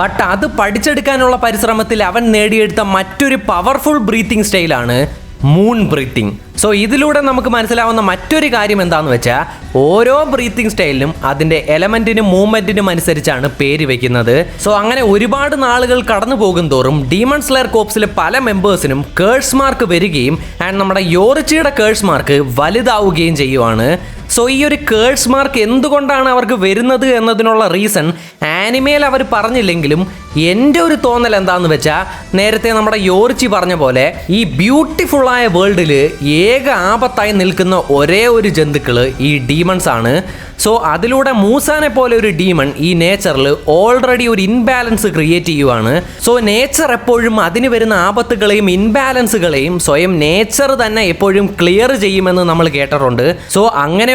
ബട്ട് അത് പഠിച്ചെടുക്കാനുള്ള പരിശ്രമത്തിൽ അവൻ നേടിയെടുത്ത മറ്റൊരു പവർഫുൾ ബ്രീത്തിങ് സ്റ്റൈലാണ് മൂൺ ബ്രീത്തിങ് സോ ഇതിലൂടെ നമുക്ക് മനസ്സിലാവുന്ന മറ്റൊരു കാര്യം എന്താണെന്ന് വെച്ചാൽ ഓരോ ബ്രീത്തിങ് സ്റ്റൈലിനും അതിന്റെ എലമെന്റിനും മൂവ്മെന്റിനും അനുസരിച്ചാണ് പേര് വെക്കുന്നത്. സോ അങ്ങനെ ഒരുപാട് നാളുകൾ കടന്നു പോകും തോറും ഡീമൺ സ്ലെയർ കോപ്സിലെ പല മെമ്പേഴ്സിനും കേഴ്സ് മാർക്ക് വരികയും ആൻഡ് നമ്മുടെ യോറിച്ചിയുടെ കേഴ്സ് മാർക്ക് വലുതാവുകയും ചെയ്യുവാണ്. സോ ഈ ഒരു കേഴ്സ് മാർക്ക് എന്തുകൊണ്ടാണ് അവർക്ക് വരുന്നത് എന്നതിനുള്ള റീസൺ ആനിമയിൽ അവർ പറഞ്ഞില്ലെങ്കിലും എന്റെ ഒരു തോന്നൽ എന്താന്ന് വെച്ചാൽ നേരത്തെ നമ്മുടെ യോർച്ചി പറഞ്ഞ പോലെ ഈ ബ്യൂട്ടിഫുള്ളായ വേൾഡിൽ ഏക ആപത്തായി നിൽക്കുന്ന ഒരേ ഒരു ജന്തുക്കൾ ഈ ഡീമൺസ് ആണ്. സോ അതിലൂടെ മൂസാനെ പോലെ ഒരു ഡീമൺ ഈ നേച്ചറിൽ ഓൾറെഡി ഒരു ഇൻബാലൻസ് ക്രിയേറ്റ് ചെയ്യുവാണ്. സോ നേച്ചർ എപ്പോഴും അതിന് വരുന്ന ആപത്തുകളെയും ഇൻബാലൻസുകളെയും സ്വയം നേച്ചർ തന്നെ എപ്പോഴും ക്ലിയർ ചെയ്യുമെന്ന് നമ്മൾ കേട്ടിട്ടുണ്ട്. സോ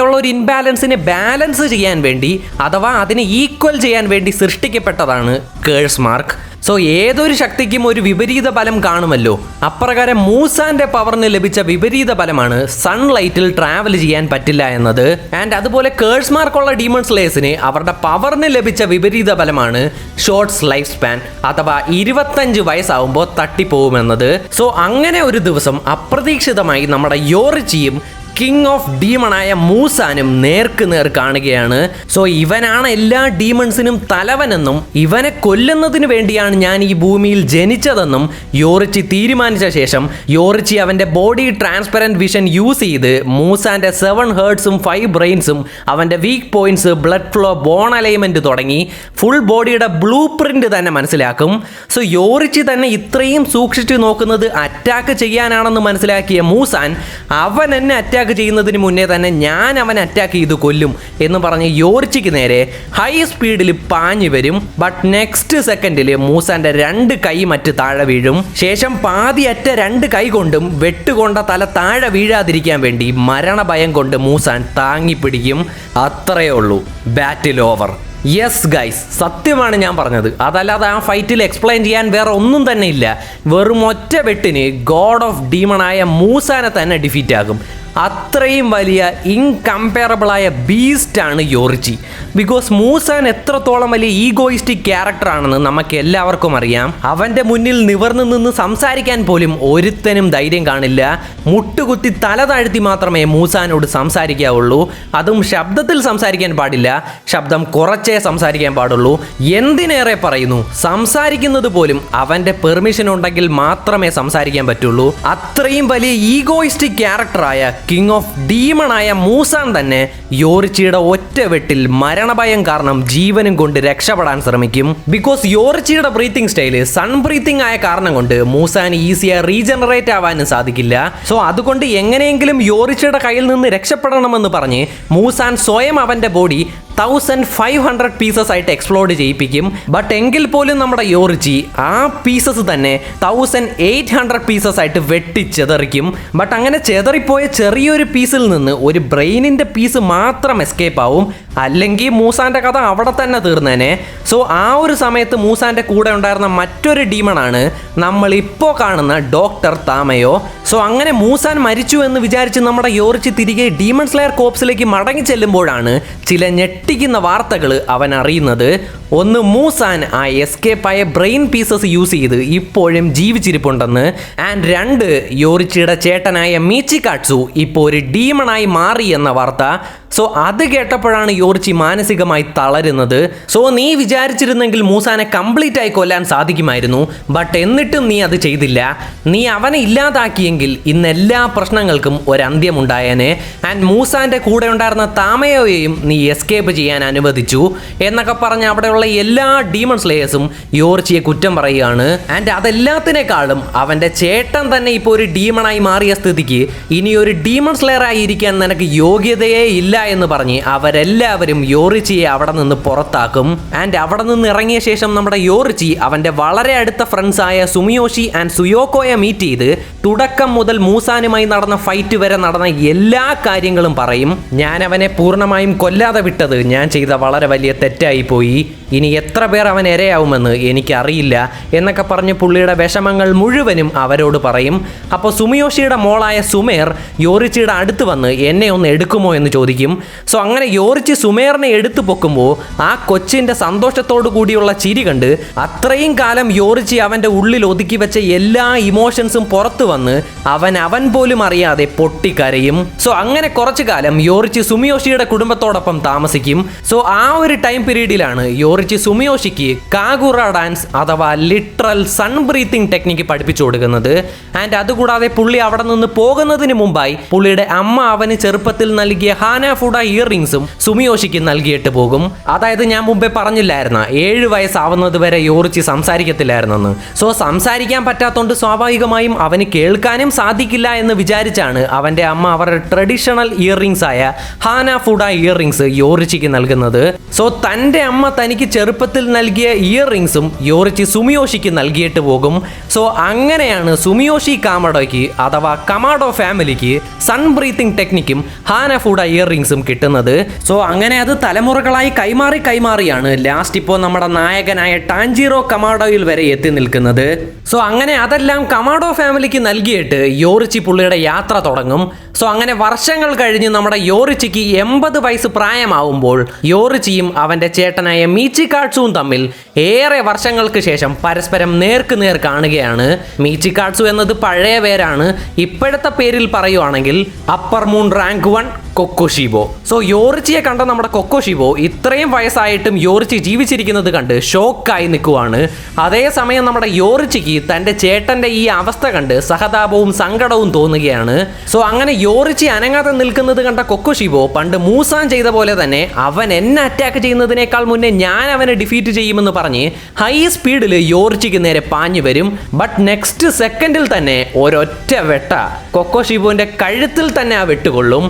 അങ്ങനെയുള്ള ഒരു ഇൻബാലൻസിനെ ബാലൻസ് ചെയ്യാൻ വേണ്ടി അഥവാ അതിനെ ഈക്വൽ ചെയ്യാൻ വേണ്ടി സൃഷ്ടിക്കപ്പെട്ടതാണ് കേഴ്സ് മാർക്ക്. സോ ഏതൊരു ശക്തിക്കും ഒരു വിപരീത ഫലം കാണുമല്ലോ. അപ്രകാരം മൂസാന്റെ പവറിന് ലഭിച്ച വിപരീത ഫലമാണ് സൺലൈറ്റിൽ ട്രാവൽ ചെയ്യാൻ പറ്റില്ല എന്നത്. ആൻഡ് അതുപോലെ കേഴ്സ് മാർക്കുള്ള ഡീമൺ സ്ലേസിന് അവരുടെ പവറിന് ലഭിച്ച വിപരീത ഫലമാണ് ഷോർട്ട്സ് ലൈഫ് സ്പാൻ അഥവാ ഇരുപത്തഞ്ച് വയസ്സാവുമ്പോൾ തട്ടിപ്പോവുമെന്നത്. സോ അങ്ങനെ ഒരു ദിവസം അപ്രതീക്ഷിതമായി നമ്മുടെ യോറിച്ചിയും കിങ് ഓഫ് ഡീമണായ മൂസാനും നേർക്ക് നേർ കാണുകയാണ്. സോ ഇവനാണ് എല്ലാ ഡീമൺസിനും തലവനെന്നും ഇവനെ കൊല്ലുന്നതിന് വേണ്ടിയാണ് ഞാൻ ഈ ഭൂമിയിൽ ജനിച്ചതെന്നും യോറിച്ചി തീരുമാനിച്ച ശേഷം യോറിച്ചി അവന്റെ ബോഡി ട്രാൻസ്പെറന്റ് വിഷൻ യൂസ് ചെയ്ത് മൂസാന്റെ സെവൻ ഹേർട്സും ഫൈവ് ബ്രെയിൻസും അവന്റെ weak points blood flow bone alignment തുടങ്ങി ഫുൾ ബോഡിയുടെ ബ്ലൂ പ്രിന്റ് തന്നെ മനസ്സിലാക്കും. സോ യോറിച്ചി തന്നെ ഇത്രയും സൂക്ഷിച്ചു നോക്കുന്നത് അറ്റാക്ക് ചെയ്യാനാണെന്ന് മനസ്സിലാക്കിയ മൂസാൻ അവൻ എന്നെ അറ്റാക്ക് ചെയ്യുന്നതിന് മുന്നേ തന്നെ ഞാൻ അവൻ അറ്റാക്ക് ചെയ്ത് കൊല്ലും എന്ന് പറഞ്ഞ് യോർച്ചിക്ക് നേരെ ഹൈ സ്പീഡിൽ പാഞ്ഞു വരും. ബട്ട് നെക്സ്റ്റ് സെക്കൻഡിൽ മൂസാന്റെ രണ്ട് കൈ മറ്റ് താഴെ വീഴും. ശേഷം പാതി അറ്റ രണ്ട് കൈ കൊണ്ടും വെട്ടുകൊണ്ട തല താഴെ വീഴാതിരിക്കാൻ വേണ്ടി മരണഭയം കൊണ്ട് മൂസാൻ താങ്ങി താങ്ങിപ്പിടിക്കും. അത്രയേ ഉള്ളൂ. ബാറ്റിൽ ഓവർ യെസ് ഗൈസ് സത്യമാണ് ഞാൻ പറഞ്ഞത്. അതല്ലാതെ ആ ഫൈറ്റിൽ എക്സ്പ്ലെയിൻ ചെയ്യാൻ വേറെ ഒന്നും തന്നെ ഇല്ല. വെറും ഒറ്റ വെട്ടിന് ഗോഡ് ഓഫ് ഡീമണായ മൂസാനെ തന്നെ ഡിഫീറ്റ് ആകും. അത്രയും വലിയ ഇൻകമ്പയറബിളായ ബീസ്റ്റാണ് യോർജി ബിക്കോസ് മൂസാൻ എത്രത്തോളം വലിയ ഈഗോയിസ്റ്റിക് ക്യാരക്ടറാണെന്ന് നമുക്ക് എല്ലാവർക്കും അറിയാം. അവന്റെ മുന്നിൽ നിവർന്നു നിന്ന് സംസാരിക്കാൻ പോലും ഒരുത്തനും ധൈര്യം കാണില്ല. മുട്ടുകുത്തി തല താഴ്ത്തി മാത്രമേ മൂസാനോട് സംസാരിക്കാവുള്ളൂ. അതും ശബ്ദത്തിൽ സംസാരിക്കാൻ പാടില്ല. ശബ്ദം കുറച്ചേ സംസാരിക്കാൻ പാടുള്ളൂ. എന്തിനേറെ പറയുന്നു? സംസാരിക്കുന്നത് പോലും അവന്റെ പെർമിഷൻ ഉണ്ടെങ്കിൽ മാത്രമേ സംസാരിക്കാൻ പറ്റുള്ളൂ. അത്രയും വലിയ ഈഗോയിസ്റ്റിക് ക്യാരക്ടറായ കിങ് ഓഫ് ഡീമണായ മൂസാൻ തന്നെ യോറിച്ചിയുടെ ഒറ്റ വെട്ടിൽ മരണഭയം കാരണം ജീവനും കൊണ്ട് രക്ഷപ്പെടാൻ ശ്രമിക്കും. ബിക്കോസ് യോറിച്ചിയുടെ ബ്രീത്തിങ് സ്റ്റൈൽ സൺ ബ്രീത്തിങ് ആയ കാരണം കൊണ്ട് മൂസാൻ ഈസിയായി റീജനറേറ്റ് ആവാനും സാധിക്കില്ല. സോ അതുകൊണ്ട് എങ്ങനെയെങ്കിലും യോറിച്ചിയുടെ കയ്യിൽ നിന്ന് രക്ഷപ്പെടണമെന്ന് പറഞ്ഞ് മൂസാൻ സ്വയം അവന്റെ body thousand five hundred pieces ആയിട്ട് എക്സ്പ്ലോഡ് ചെയ്യിപ്പിക്കും. ബട്ട് എങ്കിൽ പോലും നമ്മുടെ യോർജി ആ പീസസ് തന്നെ തൗസൻഡ് എയ്റ്റ് ഹൺഡ്രഡ് പീസസ് ആയിട്ട് വെട്ടിച്ചെതറിക്കും ബട്ട് അങ്ങനെ ചെതറിപ്പോയ ചെറിയൊരു പീസിൽ നിന്ന് ഒരു ബ്രെയിനിന്റെ പീസ് മാത്രം എസ്കേപ്പ് ആവും. അല്ലെങ്കിൽ മൂസാന്റെ കഥ അവിടെ തന്നെ തീർന്നേനെ. സോ ആ ഒരു സമയത്ത് മൂസാന്റെ കൂടെ ഉണ്ടായിരുന്ന മറ്റൊരു ഡീമണാണ് നമ്മൾ ഇപ്പോൾ കാണുന്ന ഡോക്ടർ താമയോ. സോ അങ്ങനെ മൂസാൻ മരിച്ചു എന്ന് വിചാരിച്ച് നമ്മുടെ യോർജി തിരികെ ഡീമൺ സ്ലെയർ കോപ്സിലേക്ക് മടങ്ങി ചെല്ലുമ്പോഴാണ് ചില ഞെട്ടിക്കുന്ന വാർത്തകൾ അവൻ അറിയുന്നത് ഒന്ന് മൂസാൻ ആ എസ്കേപ്പായ ബ്രെയിൻ പീസസ് യൂസ് ചെയ്ത് ഇപ്പോഴും ജീവിച്ചിരിപ്പുണ്ടെന്ന്. ആൻഡ് രണ്ട് യോറിച്ചിയുടെ ചേട്ടനായ മീച്ചിക്കാട്സു ഇപ്പോൾ ഒരു ഡീമണായി മാറി എന്ന വാർത്ത സോ അത് കേട്ടപ്പോഴാണ് യോർച്ചി മാനസികമായി തളരുന്നത്. സോ നീ വിചാരിച്ചിരുന്നെങ്കിൽ മൂസാനെ കംപ്ലീറ്റ് ആയി കൊല്ലാൻ സാധിക്കുമായിരുന്നു. ബട്ട് എന്നിട്ടും നീ അത് ചെയ്തില്ല. നീ അവനെ ഇല്ലാതാക്കിയെങ്കിൽ ഇന്ന് എല്ലാ പ്രശ്നങ്ങൾക്കും ഒരു ആൻഡ് മൂസാന്റെ കൂടെ ഉണ്ടായിരുന്ന താമയോയെയും നീ എസ്കേപ്പ് ചെയ്യാൻ അനുവദിച്ചു. എന്നൊക്കെ പറഞ്ഞ് അവിടെയുള്ള എല്ലാ ഡീമൺ സ്ലേയേഴ്സും യോർച്ചിയെ കുറ്റം പറയുകയാണ്. ആൻഡ് അതെല്ലാത്തിനേക്കാളും അവന്റെ ചേട്ടൻ തന്നെ ഇപ്പോൾ ഒരു ഡീമണായി മാറിയ സ്ഥിതിക്ക് ഇനി ഒരു ഡീമൺ സ്ലെയർ ആയി ഇരിക്കാൻ നിനക്ക് യോഗ്യതയേ ഇല്ല എന്ന് പറഞ്ഞ് അവരെല്ലാവരും യോറിച്ചിയെ അവിടെ നിന്ന് പുറത്താക്കും. ആൻഡ് അവിടെ നിന്ന് ഇറങ്ങിയ ശേഷം നമ്മുടെ യോറിച്ചി അവന്റെ വളരെ അടുത്ത ഫ്രണ്ട്സായ സുമിയോഷി ആൻഡ് സുയോക്കോയെ മീറ്റ് ചെയ്ത് തുടക്കം മുതൽ മൂസാനുമായി നടന്ന ഫൈറ്റ് വരെ നടന്ന എല്ലാ കാര്യങ്ങളും പറയും. ഞാൻ അവനെ പൂർണമായും കൊല്ലാതെ വിട്ടത് ഞാൻ ചെയ്ത വളരെ വലിയ തെറ്റായി പോയി. ഇനി എത്ര പേർ അവൻ ഇരയാവുമെന്ന് എനിക്കറിയില്ല എന്നൊക്കെ പറഞ്ഞ് പുള്ളിയുടെ വിഷമങ്ങൾ മുഴുവനും അവരോട് പറയും. അപ്പോൾ സുമിയോഷിയുടെ മോളായ സുമേർ യോറിച്ചിയുടെ അടുത്ത് വന്ന് എന്നെ ഒന്ന് എടുക്കുമോ എന്ന് ചോദിക്കും. സോ അങ്ങനെ യോറിച്ച് സുമേറിനെ എടുത്തു പൊക്കുമ്പോൾ ആ കൊച്ചിന്റെ സന്തോഷത്തോടു കൂടിയുള്ള ചിരി കണ്ട് അത്രയും കാലം യോറിച്ചി അവന്റെ ഉള്ളിൽ ഒതുക്കി വെച്ച എല്ലാ ഇമോഷൻസും പുറത്തു വന്ന് അവൻ അവൻ പോലും അറിയാതെ പൊട്ടിക്കരയും. സോ അങ്ങനെ കുറച്ചു കാലം യോറിച്ച് സുമിയോഷിയുടെ കുടുംബത്തോടൊപ്പം താമസിക്കും. സോ ആ ഒരു ടൈം പീരീഡിലാണ് യോറിച്ച് യോറിച്ചി സുമിയോഷിക്ക് കാഗുറ ഡാൻസ് അഥവാ ലിറ്ററൽ സൺ ബ്രീത്തിങ് ടെക്നിക്ക് പഠിപ്പിച്ചു കൊടുക്കുന്നത്. ആൻഡ് അതുകൂടാതെ പുള്ളി അവിടെ നിന്ന് പോകുന്നതിന് മുമ്പായി പുള്ളിയുടെ അമ്മ അവന് ചെറുപ്പത്തിൽ നൽകിയ ഹാന ഫുഡ ഇയർ റിങ്സും സുമിയോഷിക്ക് നൽകിയിട്ട് പോകും. അതായത് ഞാൻ മുമ്പേ പറഞ്ഞില്ലായിരുന്ന ഏഴ് വയസ്സാവുന്നത് വരെ യോറിച്ച് സംസാരിക്കത്തില്ലായിരുന്നെന്ന്. സോ സംസാരിക്കാൻ പറ്റാത്തതുകൊണ്ട് സ്വാഭാവികമായും അവന് കേൾക്കാനും സാധിക്കില്ല എന്ന് വിചാരിച്ചാണ് അവന്റെ അമ്മ അവരുടെ ട്രഡീഷണൽ ഇയർ റിംഗ്സ് ആയ ഹാന ഫുഡ ഇയർ റിംഗ്സ് യോറിച്ചിക്ക് നൽകുന്നത്. സോ തന്റെ അമ്മ തനിക്ക് ചെറുപ്പത്തിൽ നൽകിയ ഇയർ റിങ്സും യോറിച്ചി സുമിയോഷിക്ക് നൽകിയിട്ട് പോകും. സോ അങ്ങനെയാണ് സുമിയോഷി കാമഡോയ്ക്ക് അഥവാ കമാഡോ ഫാമിലിക്ക് സൺ ബ്രീത്തിങ് ടെക്നിക്കും ഹാന ഫുഡ ഇയർ റിങ്സും കിട്ടുന്നത്. സോ അങ്ങനെ അത് തലമുറകളായി കൈമാറി കൈമാറിയാണ് ലാസ്റ്റ് ഇപ്പോൾ നമ്മുടെ നായകനായ ടാഞ്ചിറോ കമാഡോയിൽ വരെ എത്തി നിൽക്കുന്നത്. സോ അങ്ങനെ അതെല്ലാം കമാഡോ ഫാമിലിക്ക് നൽകിയിട്ട് യോറിച്ചി പുള്ളിയുടെ യാത്ര തുടങ്ങും. സോ അങ്ങനെ വർഷങ്ങൾ കഴിഞ്ഞ് നമ്മുടെ യോറിച്ചിക്ക് എൺപത് വയസ്സ് പ്രായമാവുമ്പോൾ യോറിച്ചിയും അവന്റെ ചേട്ടനായ മീച്ചി കാട്സുവും തമ്മിൽ ഏറെ വർഷങ്ങൾക്ക് ശേഷം പരസ്പരം നേർക്ക് നേർ കാണുകയാണ്. മീച്ചി കാട്സു എന്നത് പഴയ പേരാണ്. ഇപ്പോഴത്തെ പേരിൽ പറയുവാണെങ്കിൽ upper moon rank one Kokushibo so യോറിച്ചിയെ കണ്ട നമ്മുടെ കൊക്കോഷിബോ ഇത്രയും വയസ്സായിട്ടും യോറിച്ചി ജീവിച്ചിരിക്കുന്നത് കണ്ട് ഷോക്കായി നിൽക്കുവാണ്. അതേസമയം നമ്മുടെ യോറിച്ചിക്ക് തന്റെ ചേട്ടന്റെ ഈ അവസ്ഥ കണ്ട് സഹതാപവും സങ്കടവും തോന്നുകയാണ്. സോ അങ്ങനെ യോറിച്ചി അനങ്ങാതെ നിൽക്കുന്നത് കണ്ട കൊക്കോഷിബോ പണ്ട് മൂസാൻ ചെയ്ത പോലെ തന്നെ അവൻ എന്നെ അറ്റാക്ക് ചെയ്യുന്നതിനേക്കാൾ മുന്നേ ഞാൻ അവനെ ഡിഫീറ്റ് ചെയ്യുമെന്ന് പറഞ്ഞ് ഹൈ സ്പീഡിൽ യോറിച്ചിക്ക് നേരെ പാഞ്ഞു വരും. ബട്ട് നെക്സ്റ്റ് സെക്കൻഡിൽ തന്നെ ഒരൊറ്റ വെട്ട കൊക്കോഷിബോന്റെ കഴുത്തിൽ തന്നെ ആ വെട്ടുകൊള്ളും.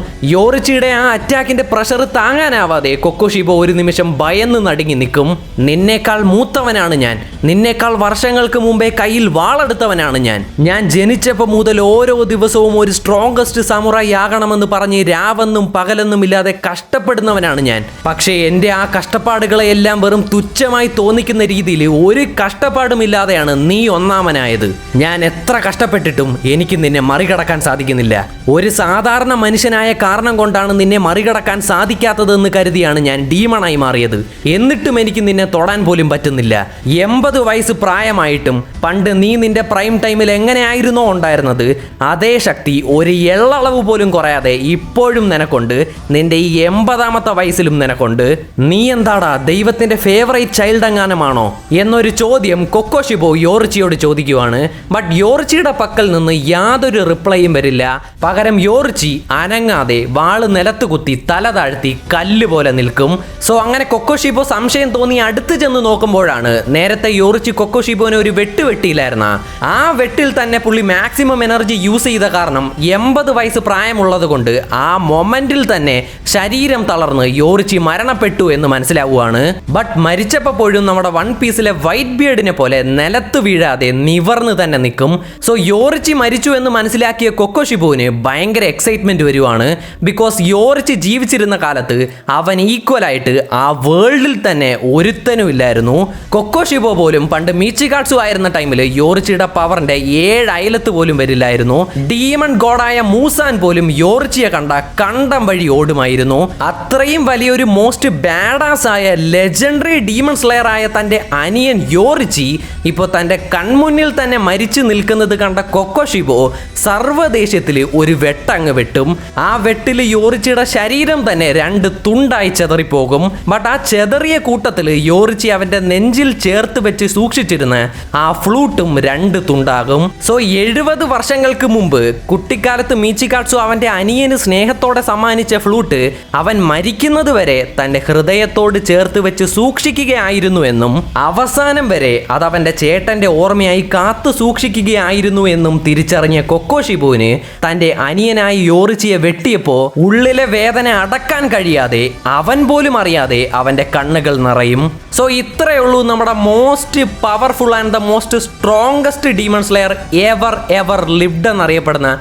യോറിച്ചിയുടെ ആ അറ്റാക്കിന്റെ പ്രഷർ താങ്ങാനാവാതെ കൊക്കോഷിബ ഒരു നിമിഷം ഭയന്ന് നടുങ്ങി നിൽക്കും. നിന്നേക്കാൾ മൂത്തവനാണ് ഞാൻ. നിന്നേക്കാൾ വർഷങ്ങൾക്ക് മുമ്പേ കയ്യിൽ വാളെടുത്തവനാണ് ഞാൻ. ഞാൻ ജനിച്ചപ്പോൾ മുതൽ ഓരോ ദിവസവും ഒരു സ്ട്രോങ്കസ്റ്റ് സമുറായി ആകണമെന്ന് പറഞ്ഞ് രാവെന്നും പകലെന്നും ഇല്ലാതെ കഷ്ടപ്പെടുന്നവനാണ് ഞാൻ. പക്ഷേ എന്റെ ആ കഷ്ടപ്പാടുകളെ എല്ലാം വെറും തുച്ഛമായി തോന്നിക്കുന്ന രീതിയിൽ ഒരു കഷ്ടപ്പാടുമില്ലാതെയാണ് നീ ഒന്നാമനായത്. ഞാൻ എത്ര കഷ്ടപ്പെട്ടിട്ടും എനിക്ക് നിന്നെ മറികടക്കാൻ സാധിക്കുന്നില്ല. ഒരു സാധാരണ മനുഷ്യനായ കാരണം കൊണ്ടാണ് നിന്നെ മറികടക്കാൻ സാധിക്കാത്തതെന്ന് കരുതിയാണ് ഞാൻ ഡീമണായി മാറിയത്. എന്നിട്ടും എനിക്ക് നിന്നെ തൊടാൻ പോലും പറ്റുന്നില്ല. എൺപത് വയസ്സ് പ്രായമായിട്ടും പണ്ട് നീ നിന്റെ പ്രൈം ടൈമിൽ എങ്ങനെയായിരുന്നോ ഉണ്ടായിരുന്നത് അതേ ശക്തി ഒരു എള്ളളവ് പോലും കുറയാതെ ഇപ്പോഴും നിനക്കൊണ്ട്. നിന്റെ ഈ എൺപതാമത്തെ വയസ്സിലും നിനക്കൊണ്ട്. നീ എന്താടാ ദൈവത്തിന്റെ ഫേവറേറ്റ് ചൈൽഡ് അങ്ങാനമാണോ? എന്നൊരു ചോദ്യം കൊക്കോഷിബോ യോറിച്ചിയോട് ചോദിക്കുവാണ്. ബട്ട് യോറിച്ചിയുടെ പക്കൽ നിന്ന് യാതൊരു റിപ്ലൈയും വരില്ല. പകരം യോറിച്ചി അനങ്ങാതെ വാൾ നിലത്ത് കുത്തി തല താഴ്ത്തി കല്ല് പോലെ നിൽക്കും. സോ അങ്ങനെ കൊക്കോഷിബോ സംശയം തോന്നി അടുത്ത് ചെന്ന് നോക്കുമ്പോഴാണ് നേരത്തെ യോറിച്ച് കൊക്കോഷിബോനെ ഒരു വെട്ട് വെട്ടിയില്ലായിരുന്ന. ആ വെട്ടിൽ തന്നെ പുള്ളി മാക്സിമം എനർജി യൂസ് ചെയ്ത കാരണം എൺപത് വയസ്സ് പ്രായമുള്ളത് കൊണ്ട് ആ മൊമെന്റിൽ തന്നെ ശരീരം തളർന്ന് യോറിച്ചി മരണപ്പെട്ടു എന്ന് മനസ്സിലാവുകയാണ്. ബട്ട് മരിച്ചപ്പോഴും നമ്മുടെ വൺ പീസിലെ വൈറ്റ് ബിയർഡിനെ പോലെ നിലത്ത് വീഴാതെ നിവർന്ന് തന്നെ നിൽക്കും. സോ യോറിച്ചി മരിച്ചു എന്ന് മനസ്സിലാക്കിയ കൊക്കോഷിബോന് ഭയങ്കര എക്സൈറ്റ്മെന്റ് വരുവാണ്. ബിക്കോസ് യോറിച്ചി ജീവിച്ചിരുന്ന കാലത്ത് അവൻ ഈക്വലായിട്ട് ആ വേൾഡിൽ തന്നെ ഒരുത്തനും ഇല്ലായിരുന്നു. കൊക്കോ ഷിബോ പോലും പണ്ട് മീച്ചികാട്സു ആയിരുന്ന ടൈമിൽ യോറിച്ചിയുടെ പവറിന്റെ ഏഴ് അയലത്ത് പോലും വരില്ലായിരുന്നു. ഡീമൺ ഗോഡായ മൂസാൻ പോലും യോറിച്ചിയെ കണ്ട കണ്ടം വഴി ഓടുമായിരുന്നു. അത്രയും വലിയൊരു മോസ്റ്റ് ബാഡാസ് ആയ ലെജൻഡറി ഡീമൺ സ്ലെയർ ആയ തന്റെ അനിയൻ യോറിച്ചി ഇപ്പോൾ തന്റെ കൺമുന്നിൽ തന്നെ മരിച്ചു നിൽക്കുന്നത് കണ്ട കൊക്കോഷിബോ സർവദേശത്തിൽ ഒരു വെട്ടങ്ങ് വെട്ടും. ആ വെട്ടിൽ യോറിച്ചിയുടെ ശരീരം തന്നെ രണ്ട് തുണ്ടായി ചെതറിപ്പോകും. ബട്ട് ആ ചെതറിയ കൂട്ടത്തിൽ യോറിച്ചി അവന്റെ നെഞ്ചിൽ ചേർത്ത് വെച്ച് സൂക്ഷിച്ചിരുന്ന ആ ഫ്ലൂട്ടും രണ്ട് തുണ്ടാകും. സോ എഴുപത് വർഷങ്ങൾക്ക് മുമ്പ് കുട്ടിക്കാലത്ത് മീച്ചിക്കാട്സു അവന്റെ അനിയന് സ്നേഹത്തോടെ സമ്മാനിച്ച ഫ്ലൂട്ട് അവൻ മരിക്കുന്നത് വരെ തന്റെ ഹൃദയത്തോട് ചേർത്ത് വെച്ച് സൂക്ഷിക്കുകയായിരുന്നു എന്നും അവസാനം വരെ അത് അവന്റെ ചേട്ടന്റെ ഓർമ്മയായി കാത്തു സൂക്ഷിക്കുകയായിരുന്നു എന്നും തിരിച്ചറിഞ്ഞ കൊക്കോഷിബുവിന് തന്റെ അനിയനായി യോറിച്ചിയെ വെട്ടിയപ്പോ ഉള്ളിലെ വേദന അടക്കാൻ കഴിയാതെ അവൻ പോലും അറിയാതെ അവന്റെ കണ്ണുകൾ നിറയും. സോ ഇത്രയേ ഉള്ളൂ നമ്മുടെ most powerful and the most strongest demon slayer ever ever lived എന്നറിയപ്പെടുന്ന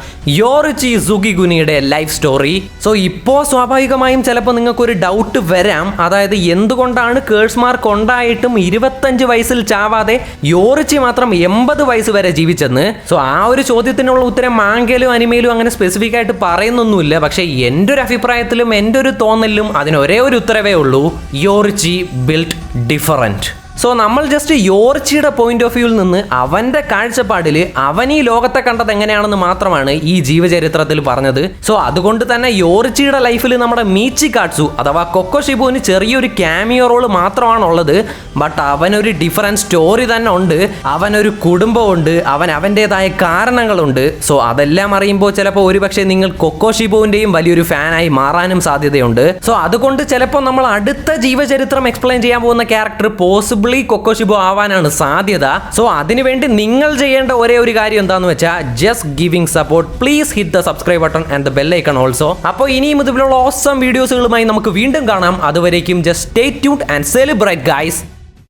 യോറിച്ചി സുഗിഗുനിയുടെ ലൈഫ് സ്റ്റോറി സോ ഇപ്പോൾ സ്വാഭാവികമായും ചിലപ്പോൾ നിങ്ങൾക്ക് ഒരു ഡൗട്ട് വരാം. അതായത് എന്തുകൊണ്ടാണ് കേഴ്സ് മാർക്ക് ഉണ്ടായിട്ടും ഇരുപത്തഞ്ച് വയസ്സിൽ ചാവാതെ യോറിച്ചി മാത്രം എൺപത് വയസ്സ് വരെ ജീവിച്ചെന്ന്? സോ ആ ഒരു ചോദ്യത്തിനുള്ള ഉത്തരം മാങ്കയിലും അനിമയിലും അങ്ങനെ സ്പെസിഫിക് ആയിട്ട് പറയുന്നൊന്നുമില്ല. പക്ഷേ എന്റെ ഒരു അഭിപ്രായത്തിലും എന്റെ ഒരു തോന്നലിലും അതിന് ഒരേ ഒരു ഉത്തരവേ ഉള്ളൂ യോറിച്ചി ബിൽറ്റ് ഡിഫറന്റ് സോ നമ്മൾ ജസ്റ്റ് യോർച്ചിയുടെ പോയിന്റ് ഓഫ് വ്യൂവിൽ നിന്ന് അവന്റെ കാഴ്ചപ്പാടിൽ അവൻ ഈ ലോകത്തെ കണ്ടത് എങ്ങനെയാണെന്ന് മാത്രമാണ് ഈ ജീവചരിത്രത്തിൽ പറഞ്ഞത്. സോ അതുകൊണ്ട് തന്നെ യോർച്ചിയുടെ ലൈഫിൽ നമ്മുടെ മീച്ചി കാട്സു അഥവാ കൊക്കോ ഷിബുവിന് ചെറിയൊരു ക്യാമിയോ റോൾ മാത്രമാണുള്ളത്. ബട്ട് അവനൊരു ഡിഫറന്റ് സ്റ്റോറി തന്നെ ഉണ്ട്. അവനൊരു കുടുംബമുണ്ട് അവൻ അവന്റെതായ കാരണങ്ങളുണ്ട്. സോ അതെല്ലാം അറിയുമ്പോൾ ചിലപ്പോൾ ഒരുപക്ഷെ നിങ്ങൾ കൊക്കോ ഷിബുവിന്റെയും വലിയൊരു ഫാനായി മാറാനും സാധ്യതയുണ്ട്. സോ അതുകൊണ്ട് ചിലപ്പോൾ നമ്മൾ അടുത്ത ജീവചരിത്രം എക്സ്പ്ലെയിൻ ചെയ്യാൻ പോകുന്ന ക്യാരക്ടർ പോസിബിളി കൊക്കോ ഷിബു ആവാനാണ് സാധ്യത. സോ അതിനുവേണ്ടി നിങ്ങൾ ചെയ്യേണ്ട ഒരേ ഒരു കാര്യം എന്താന്ന് വെച്ചാൽ just giving support please hit the subscribe button and the bell icon also അപ്പോൾ ഇനിയും ഇതുപോലുള്ള ഓസം വീഡിയോസുകളുമായി നമുക്ക് വീണ്ടും കാണാം. അതുവരേക്കും just stay tune and celebrate guys